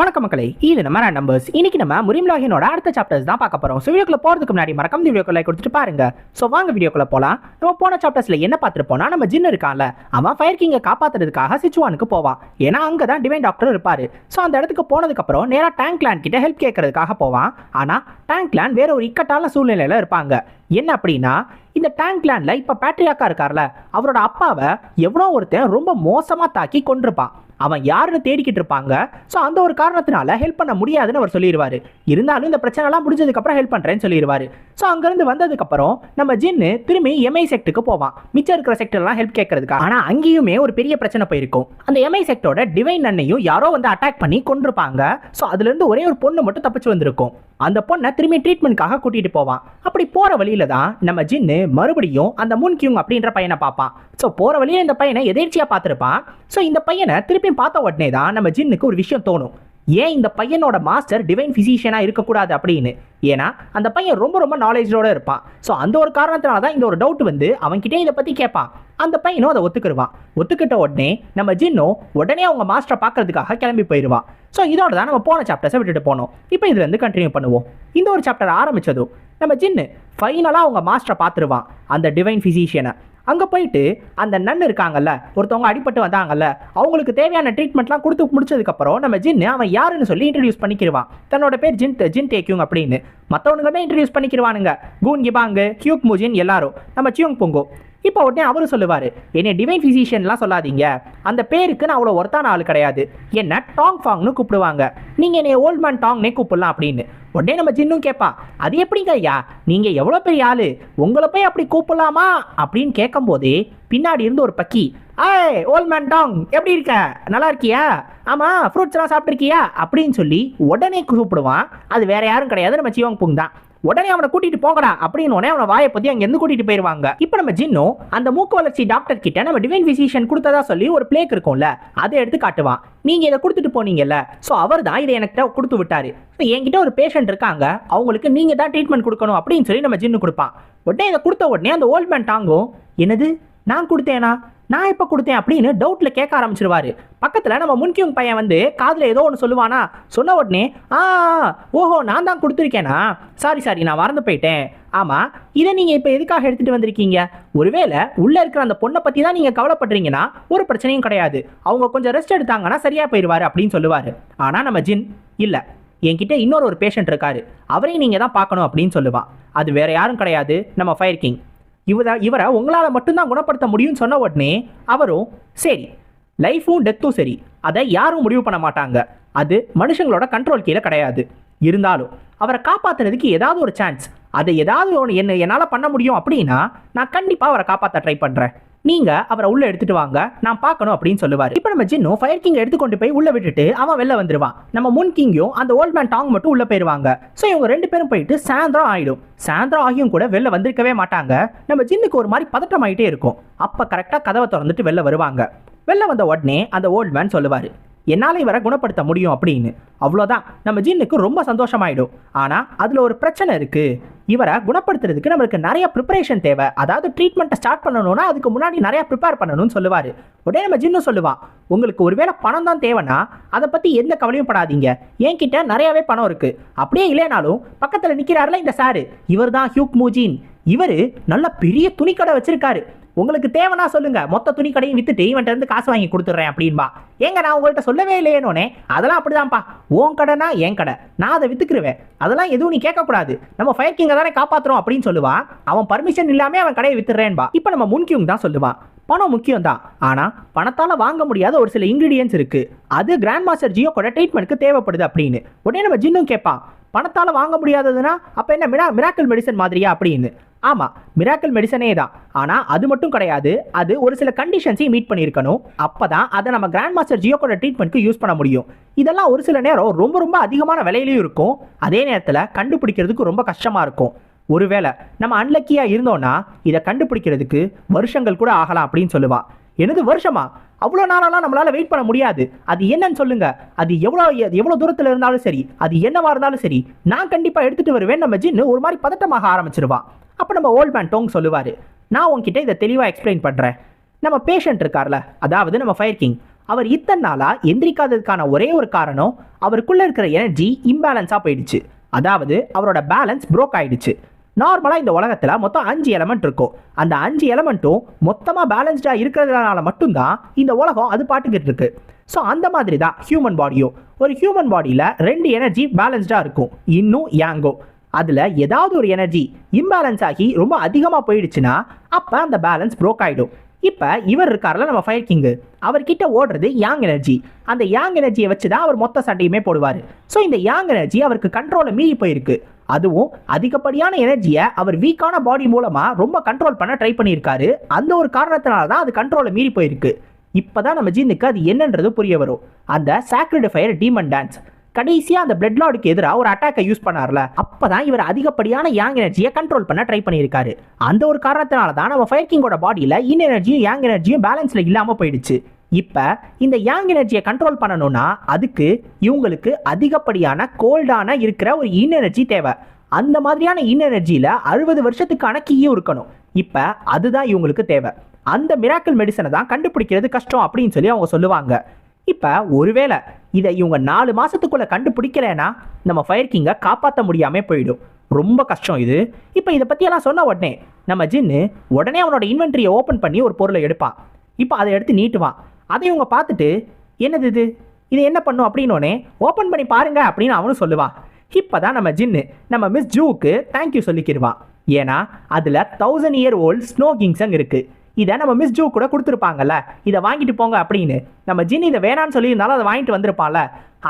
வணக்கம் மக்களே இது நம்ம நம்பர்ஸ் இன்னைக்கு நம்ம முரிம்லாகினோட அடுத்த சாப்டர்ஸ் தான் பார்க்க போறோம். ஸோ வீடியோக்குள்ள போறதுக்கு முன்னாடி மறக்காம இந்த வீடியோக்குள்ள கொடுத்துட்டு பாருங்க. ஸோ வாங்க வீடியோக்குள்ள போலாம். நம்ம போன சாப்டர்ஸ்ல என்ன பார்த்துருப்போம்னா நம்ம ஜின் இருக்கான்ல அவன் ஃபயர் கிங்கை காப்பாத்துறதுக்காக சிச்சுவானுக்கு போவான். ஏன்னா அங்கே தான் டிவைன் டாக்டர் இருப்பாரு. ஸோ அந்த இடத்துக்கு போனதுக்கு அப்புறம் நேரா டேங்க் லேண்ட் கிட்ட ஹெல்ப் கேட்கறதுக்காக போவான். ஆனா டேங்க் லேண்ட் வேற ஒரு இக்கட்டான சூழ்நிலையில இருப்பாங்க. என்ன அப்படின்னா இந்த டேங்க் லேண்ட்ல இப்ப பேட்ரியாக்கா இருக்கார்ல அவரோட அப்பாவை எவ்வளோ ஒருத்தன் ரொம்ப மோசமா தாக்கி கொண்டிருப்பான் அவன் யாருன்னு தேடிக்கிட்டு இருப்பாங்க. ஸோ அந்த ஒரு காரணத்தினால ஹெல்ப் பண்ண முடியாதுன்னு அவர் சொல்லிடுவாரு இருந்தாலும் இந்த பிரச்சனைலாம் முடிஞ்சதுக்கப்புறம் ஹெல்ப் பண்றேன்னு சொல்லிடுவாரு ஸோ அங்கேருந்து வந்ததுக்கப்புறம் நம்ம ஜின்னு திரும்பி எம்ஐ செக்டுக்கு போவான். மிச்சம் இருக்கிற செக்டர்லாம் ஹெல்ப் கேட்கறதுக்கு ஆனால் அங்கேயுமே ஒரு பெரிய பிரச்சனை போயிருக்கும். அந்த எம்ஐ செக்டோட டிவைன் அன்னையும் யாரோ வந்து அட்டாக் பண்ணி கொண்டிருப்பாங்க ஸோ அதுலேருந்து ஒரே ஒரு பொண்ணு மட்டும் தப்பிச்சு வந்திருக்கும். அந்த பொண்ணை திரும்பி ட்ரீட்மெண்ட்காக கூட்டிட்டு போவான். அப்படி போற வழியில தான் நம்ம ஜின்னு மறுபடியும் அந்த முன் கியூங் அப்படின்ற பையனை பார்ப்பான். ஸோ போற வழியில இந்த பையனை எதேர்ச்சியா பார்த்துருப்பான். ஸோ இந்த பையனை திருப்பியும் பார்த்த உடனே தான் நம்ம ஜின்னுக்கு ஒரு விஷயம் தோணும். ஏன் இந்த பையனோட மாஸ்டர் டிவைன் ஃபிசிஷியனாக இருக்கக்கூடாது அப்படின்னு? ஏன்னா அந்த பையன் ரொம்ப ரொம்ப நாலேஜோட இருப்பான். ஸோ அந்த ஒரு காரணத்தினால தான் இந்த ஒரு டவுட் வந்து அவன்கிட்டே இதை பற்றி கேட்பான். அந்த பையனும் அதை ஒத்துக்கிடுவான். ஒத்துக்கிட்ட உடனே நம்ம ஜின்னும் உடனே அவங்க மாஸ்டரை பார்க்கறதுக்காக கிளம்பி போயிடுவான் ஸோ இதோட தான் நம்ம போன சாப்டர்ஸை விட்டுட்டு போனோம். இப்போ இதுலேருந்து கண்டினியூ பண்ணுவோம். இந்த ஒரு சாப்டர் ஆரம்பித்ததும் நம்ம ஜின்னு ஃபைனலாக அவங்க மாஸ்டரை பார்த்துருவான். அந்த டிவைன் ஃபிசிஷியனை அங்கே போயிட்டு அந்த நன் இருக்காங்கல்ல ஒருத்தவங்க அடிபட்டு வந்தாங்கல்ல அவங்களுக்கு தேவையான ட்ரீட்மெண்ட்லாம் கொடுத்து முடிச்சதுக்கப்புறம் நம்ம ஜின்னு அவன் யாருன்னு சொல்லி இன்ட்ரடியூஸ் பண்ணிக்கிடுவான் தன்னோட பேர் ஜின் ஜின் டேக்யூங் அப்படின்னு. மற்றவனுங்களுமே இன்ட்ரடியூஸ் பண்ணிக்கிடுவானுங்க கூன் கிபாங்கு கியூக் முஜின் எல்லாரும். நம்ம சியோங் பொங்கோ. இப்போ உடனே அவரும் சொல்லுவார் என்னை டிவைன் ஃபிசிஷியன்லாம் சொல்லாதீங்க. அந்த பேருக்கு நான் அவ்வளோ ஒருத்தான ஆள் கிடையாது. என்ன டாங் ஃபாங்னு கூப்பிடுவாங்க. நீங்கள் என்னை ஓல்ட் மேன் டாங்னே கூப்பிடலாம் அப்படின்னு. உடனே நம்ம ஜின்னும் கேட்பா அது எப்படிங்க ஐயா நீங்கள் எவ்வளோ பெரிய ஆள்? உங்களை போய் அப்படி கூப்பிடலாமா? அப்படின்னு கேட்கும்போது பின்னாடி இருந்து ஒரு பக்கி ஏய் ஓல் மேன் டாங் எப்படி இருக்க? நல்லா இருக்கியா? ஆமாம் ஃப்ரூட்ஸ்லாம் சாப்பிட்ருக்கியா அப்படின்னு சொல்லி உடனே கூப்பிடுவான். அது வேற யாரும் கிடையாது நம்ம சிவாங் புங் தான். உடனே அவனை கூட்டிட்டு போங்கடா அப்படின்னு உடனே அவனை வாயை பத்தி அங்கிருந்து கூட்டிட்டு போயிருவாங்க. இப்போ நம்ம ஜின்னு அந்த மூக்கு வளர்ச்சி டாக்டர் கிட்ட நம்ம டிவைன் பிசிஷியன் கொடுத்ததா சொல்லி ஒரு பிளேக் இருக்கும்ல அதை எடுத்து காட்டுவான். நீங்கள் இதை கொடுத்துட்டு போனீங்கல்ல ஸோ அவர் தான் இதை எனக்கு கொடுத்து விட்டாரு. ஸோ என்கிட்ட ஒரு பேஷண்ட் இருக்காங்க அவங்களுக்கு நீங்கள் தான் ட்ரீட்மெண்ட் கொடுக்கணும் அப்படின்னு சொல்லி நம்ம ஜின்னு கொடுப்பான். உடனே இதை கொடுத்த உடனே அந்த ஓல்ட் மேன் டாங்கும் என்னது? நான் கொடுத்தேனா? நான் இப்போ கொடுத்தேன் அப்படின்னு டவுட்டில் கேட்க ஆரம்பிச்சிருவாரு. பக்கத்தில் நம்ம முன்கியும் பையன் வந்து காதில் ஏதோ ஒன்று சொல்லுவானா? சொன்ன உடனே ஆ ஓஹோ நான் தான் கொடுத்துருக்கேனா? சாரி சாரி நான் மறந்து போயிட்டேன். ஆமாம் இதை நீங்கள் இப்போ எதுக்காக எடுத்துகிட்டு வந்திருக்கீங்க? ஒருவேளை உள்ளே இருக்கிற அந்த பொண்ணை பற்றி தான் நீங்கள் கவலைப்படுறீங்கன்னா ஒரு பிரச்சனையும் கிடையாது. அவங்க கொஞ்சம் ரெஸ்ட் எடுத்தாங்கன்னா சரியாக போயிடுவார் அப்படின்னு சொல்லுவார். ஆனால் நம்ம ஜின் இல்லை. என்கிட்ட இன்னொரு ஒரு பேஷண்ட் இருக்காரு. அவரையும் நீங்கள் தான் பார்க்கணும் அப்படின்னு சொல்லுவான் அது வேற யாரும் கிடையாது. நம்ம ஃபயர் கிங் இவரை இவரை உங்களால் மட்டும்தான் குணப்படுத்த முடியும்னு சொன்ன உடனே அவரும் சரி லைஃபும் டெத்தும் சரி அதை யாரும் முடிவு பண்ண மாட்டாங்க. அது மனுஷங்களோட கண்ட்ரோல் கீழே கிடையாது. இருந்தாலும் அவரை காப்பாற்றுறதுக்கு ஏதாவது ஒரு சான்ஸ் அதை ஏதாவது ஒன்று என்ன என்னால் பண்ண முடியும் அப்படின்னா நான் கண்டிப்பாக அவரை காப்பாற்ற ட்ரை பண்ணுறேன் நீங்க அவரை உள்ள எடுத்துட்டு வாங்க நான் பார்க்கணும் அப்படின்னு சொல்லுவார். இப்போ நம்ம ஜின்னு ஃபயர் கிங் எடுத்துக்கொண்டு போய் உள்ள விட்டுட்டு அவன் வெளில வந்துருவான். நம்ம முன் கிங்கும் அந்த ஓல்ட் மேன் டாங் மட்டும் உள்ள போயிருவாங்க. ஸோ இவங்க ரெண்டு பேரும் போயிட்டு சாயந்தரம் ஆயிடும். சாயந்தரம் ஆகியும் கூட வெளில வந்திருக்கவே மாட்டாங்க. நம்ம ஜின்னுக்கு ஒரு மாதிரி பதட்டம் ஆகிட்டே இருக்கும். அப்போ கரெக்டாக கதவை திறந்துட்டு வெளில வருவாங்க. வெளில வந்த உடனே அந்த ஓல்ட் மேன் சொல்லுவார் என்னால் இவரை குணப்படுத்த முடியும் அப்படின்னு. அவ்வளோதான் நம்ம ஜின்னுக்கு ரொம்ப சந்தோஷமாயிடும். ஆனால் அதில் ஒரு பிரச்சனை இருக்குது இவரை குணப்படுத்துறதுக்கு நம்மளுக்கு நிறைய ப்ரிப்பரேஷன் தேவை. அதாவது ட்ரீட்மெண்ட்டை ஸ்டார்ட் பண்ணணும்னா அதுக்கு முன்னாடி நிறைய ப்ரிப்பேர் பண்ணணும்னு சொல்லுவார். உடனே நம்ம ஜின்னு சொல்லுவான் உங்களுக்கு ஒருவேளை பணம் தான் தேவைன்னா அதை பற்றி எந்த கவலையும் படாதீங்க. என்கிட்ட நிறையாவே பணம் இருக்குது அப்படியே இல்லைனாலும் பக்கத்தில் நிற்கிறாருல இந்த சாரு. இவர் தான் ஹியூக் மூஜின். இவர் நல்ல பெரிய துணிக்கடை வச்சிருக்காரு. உங்களுக்கு தேவைன்னா சொல்லுங்க. மொத்த துணி கடையும் வித்துட்டு இவன்ட்ட இருந்து காசு வாங்கி கொடுத்துட்றேன் அப்படின்பா. ஏங்க நான் உங்கள்கிட்ட சொல்லவே இல்லையேனோனே அதெல்லாம் அப்படிதான்ப்பா உன் கடைனா என் கடை. நான் அதை வித்துக்கிருவேன். அதெல்லாம் எதுவும் நீ கேட்கக்கூடாது. நம்ம ஃபயர் கிங்கை தானே காப்பாத்துறோம் அப்படின்னு சொல்லுவான். அவன் பர்மிஷன் இல்லாமல் அவன் கடையை வித்துறேன்பா. இப்போ நம்ம முன்கியூங் தான் சொல்லுவான். பணம் முக்கியம் தான். ஆனால் பணத்தால் வாங்க முடியாத ஒரு சில இன்க்ரீடியன்ஸ் இருக்குது அது கிராண்ட் மாஸ்டர் ஜியோ கூட ட்ரீட்மெண்ட்க்கு தேவைப்படுது அப்படின்னு. உடனே நம்ம ஜின்னும் கேட்பான். பணத்தால் வாங்க முடியாததுன்னா அப்போ என்ன மிரா மிராக்கல் மெடிசன் மாதிரியா அப்படின்னு. ஆமாம் மிராக்கல் மெடிசனே தான். ஆனால் அது மட்டும் கிடையாது. அது ஒரு சில கண்டிஷன்ஸையும் மீட் பண்ணியிருக்கணும். அப்போ தான் அதை நம்ம கிராண்ட் மாஸ்டர் ஜியோக்கோட ட்ரீட்மெண்ட்க்கு யூஸ் பண்ண முடியும். இதெல்லாம் ஒரு சில நேரம் ரொம்ப ரொம்ப அதிகமான விலையிலையும் இருக்கும். அதே நேரத்தில் கண்டுபிடிக்கிறதுக்கு ரொம்ப கஷ்டமாக இருக்கும். ஒருவேளை நம்ம அன்லக்கியாக இருந்தோன்னா இதை கண்டுபிடிக்கிறதுக்கு வருஷங்கள் கூட ஆகலாம் அப்படின்னு சொல்லுவா. எனது வருஷமா? அவ்வளோ நாளெல்லாம் நம்மளால் வெயிட் பண்ண முடியாது. அது என்னன்னு சொல்லுங்க. அது எவ்வளோ எவ்வளோ தூரத்தில் இருந்தாலும் சரி அது என்னவா இருந்தாலும் சரி நான் கண்டிப்பாக எடுத்துகிட்டு வருவேன் நம்ம ஜின்னு ஒரு மாதிரி பதட்டமாக ஆரம்பிச்சிருவான் அப்போ நம்ம ஓல்ட் மேன் டோங் சொல்லுவார். நான் உன்கிட்ட இதை தெளிவாக எக்ஸ்பிளைன் பண்ணுறேன் நம்ம பேஷண்ட் இருக்கார்ல அதாவது நம்ம ஃபயர் கிங் அவர் இத்தனை நாளாக எந்திரிக்காததுக்கான ஒரே ஒரு காரணம் அவருக்குள்ளே இருக்கிற எனர்ஜி இம்பேலன்ஸாக போயிடுச்சு. அதாவது அவரோட பேலன்ஸ் ப்ரோக் ஆயிடுச்சு. நார்மலாக இந்த உலகத்தில் மொத்தம் அஞ்சு எலமெண்ட் இருக்கும். அந்த அஞ்சு எலமெண்ட்டும் மொத்தமாக பேலன்ஸ்டாக இருக்கிறதுனால மட்டும்தான் இந்த உலகம் அது பாட்டுக்கிட்டு இருக்கு. ஸோ அந்த மாதிரி தான் ஹியூமன் பாடியும் ஒரு ஹியூமன் பாடியில் ரெண்டு எனர்ஜி பேலன்ஸ்டாக இருக்கும். இன்னும் யாங்கோ அதில் ஏதாவது ஒரு எனர்ஜி இம்பேலன்ஸ் ஆகி ரொம்ப அதிகமாக போயிடுச்சுன்னா அப்போ அந்த பேலன்ஸ் ப்ரோக் ஆகிடும் இப்போ இவர் இருக்கார்ல நம்ம ஃபயர் கிங்கு அவர்கிட்ட ஓடுறது யாங் எனர்ஜி அந்த யாங் எனர்ஜியை வச்சு தான் அவர் மொத்த சண்டையுமே போடுவார். ஸோ இந்த யாங் எனர்ஜி அவருக்கு கண்ட்ரோலை மீறி போயிருக்கு. அதுவும் அதிகப்படியான எனர்ஜியை அவர் வீக்கான பாடி மூலமாக ரொம்ப கண்ட்ரோல் பண்ண ட்ரை பண்ணியிருக்காரு. அந்த ஒரு காரணத்தினால தான் அது கண்ட்ரோலை மீறி போயிருக்கு. இப்போ தான் நம்ம ஜீனுக்கு அது என்னன்றது புரிய வரும். அந்த சாக்ரிடிஃபயர் டீமன் டான்ஸ் கடைசியாக அந்த பிளட் லார்டுக்கு எதிராக ஒரு அட்டாக்கை யூஸ் பண்ணார்ல. அப்பதான் இவர் அதிகப்படியான யாங் எனர்ஜியை கண்ட்ரோல் பண்ண ட்ரை பண்ணியிருக்காரு. அந்த ஒரு காரணத்தினால தான் நம்ம ஃபயர் கிங்கோட பாடியில் இன் எனர்ஜியும் யாங் எனர்ஜியும் பேலன்ஸில் இல்லாமல் போயிடுச்சு. இப்போ இந்த யாங் எனர்ஜியை கண்ட்ரோல் பண்ணணும்னா அதுக்கு இவங்களுக்கு அதிகப்படியான கோல்டான இருக்கிற ஒரு இன் எனர்ஜி தேவை. அந்த மாதிரியான இன் எனர்ஜியில் அறுபது வருஷத்துக்கான கீயும் இருக்கணும். இப்போ அதுதான் இவங்களுக்கு தேவை. அந்த மிராக்கிள் மெடிசனை தான் கண்டுபிடிக்கிறது கஷ்டம் அப்படின்னு சொல்லி அவங்க சொல்லுவாங்க. இப்போ ஒருவேளை இதை இவங்க நாலு மாதத்துக்குள்ளே கண்டுபிடிக்கலைன்னா நம்ம ஃபயர் கிங்கை காப்பாற்ற முடியாமல் போயிடும். ரொம்ப கஷ்டம் இது. இப்போ இதை பற்றியெல்லாம் சொன்ன உடனே நம்ம ஜின்னு உடனே அவனோட இன்வென்ட்ரியை ஓப்பன் பண்ணி ஒரு பொருளை எடுப்பான். இப்போ அதை எடுத்து நீட்டுவான் அதை இவங்க பார்த்துட்டு என்னது இது? இது என்ன பண்ணும்? அப்படின்னோடனே ஓப்பன் பண்ணி பாருங்க அப்படின்னு அவனும் சொல்லுவான். இப்போ தான் நம்ம ஜின்னு நம்ம மிஸ் ஜூவுக்கு தேங்க்யூ சொல்லிக்கிடுவான். ஏன்னா அதில் thousand year old snow ginseng இருக்குது இதை நம்ம மிஸ் ஜூ கூட கொடுத்துருப்பாங்கல்ல இதை வாங்கிட்டு போங்க அப்படின்னு. நம்ம ஜின் இதை வேணான்னு சொல்லியிருந்தாலும் அதை வாங்கிட்டு வந்திருப்பான்ல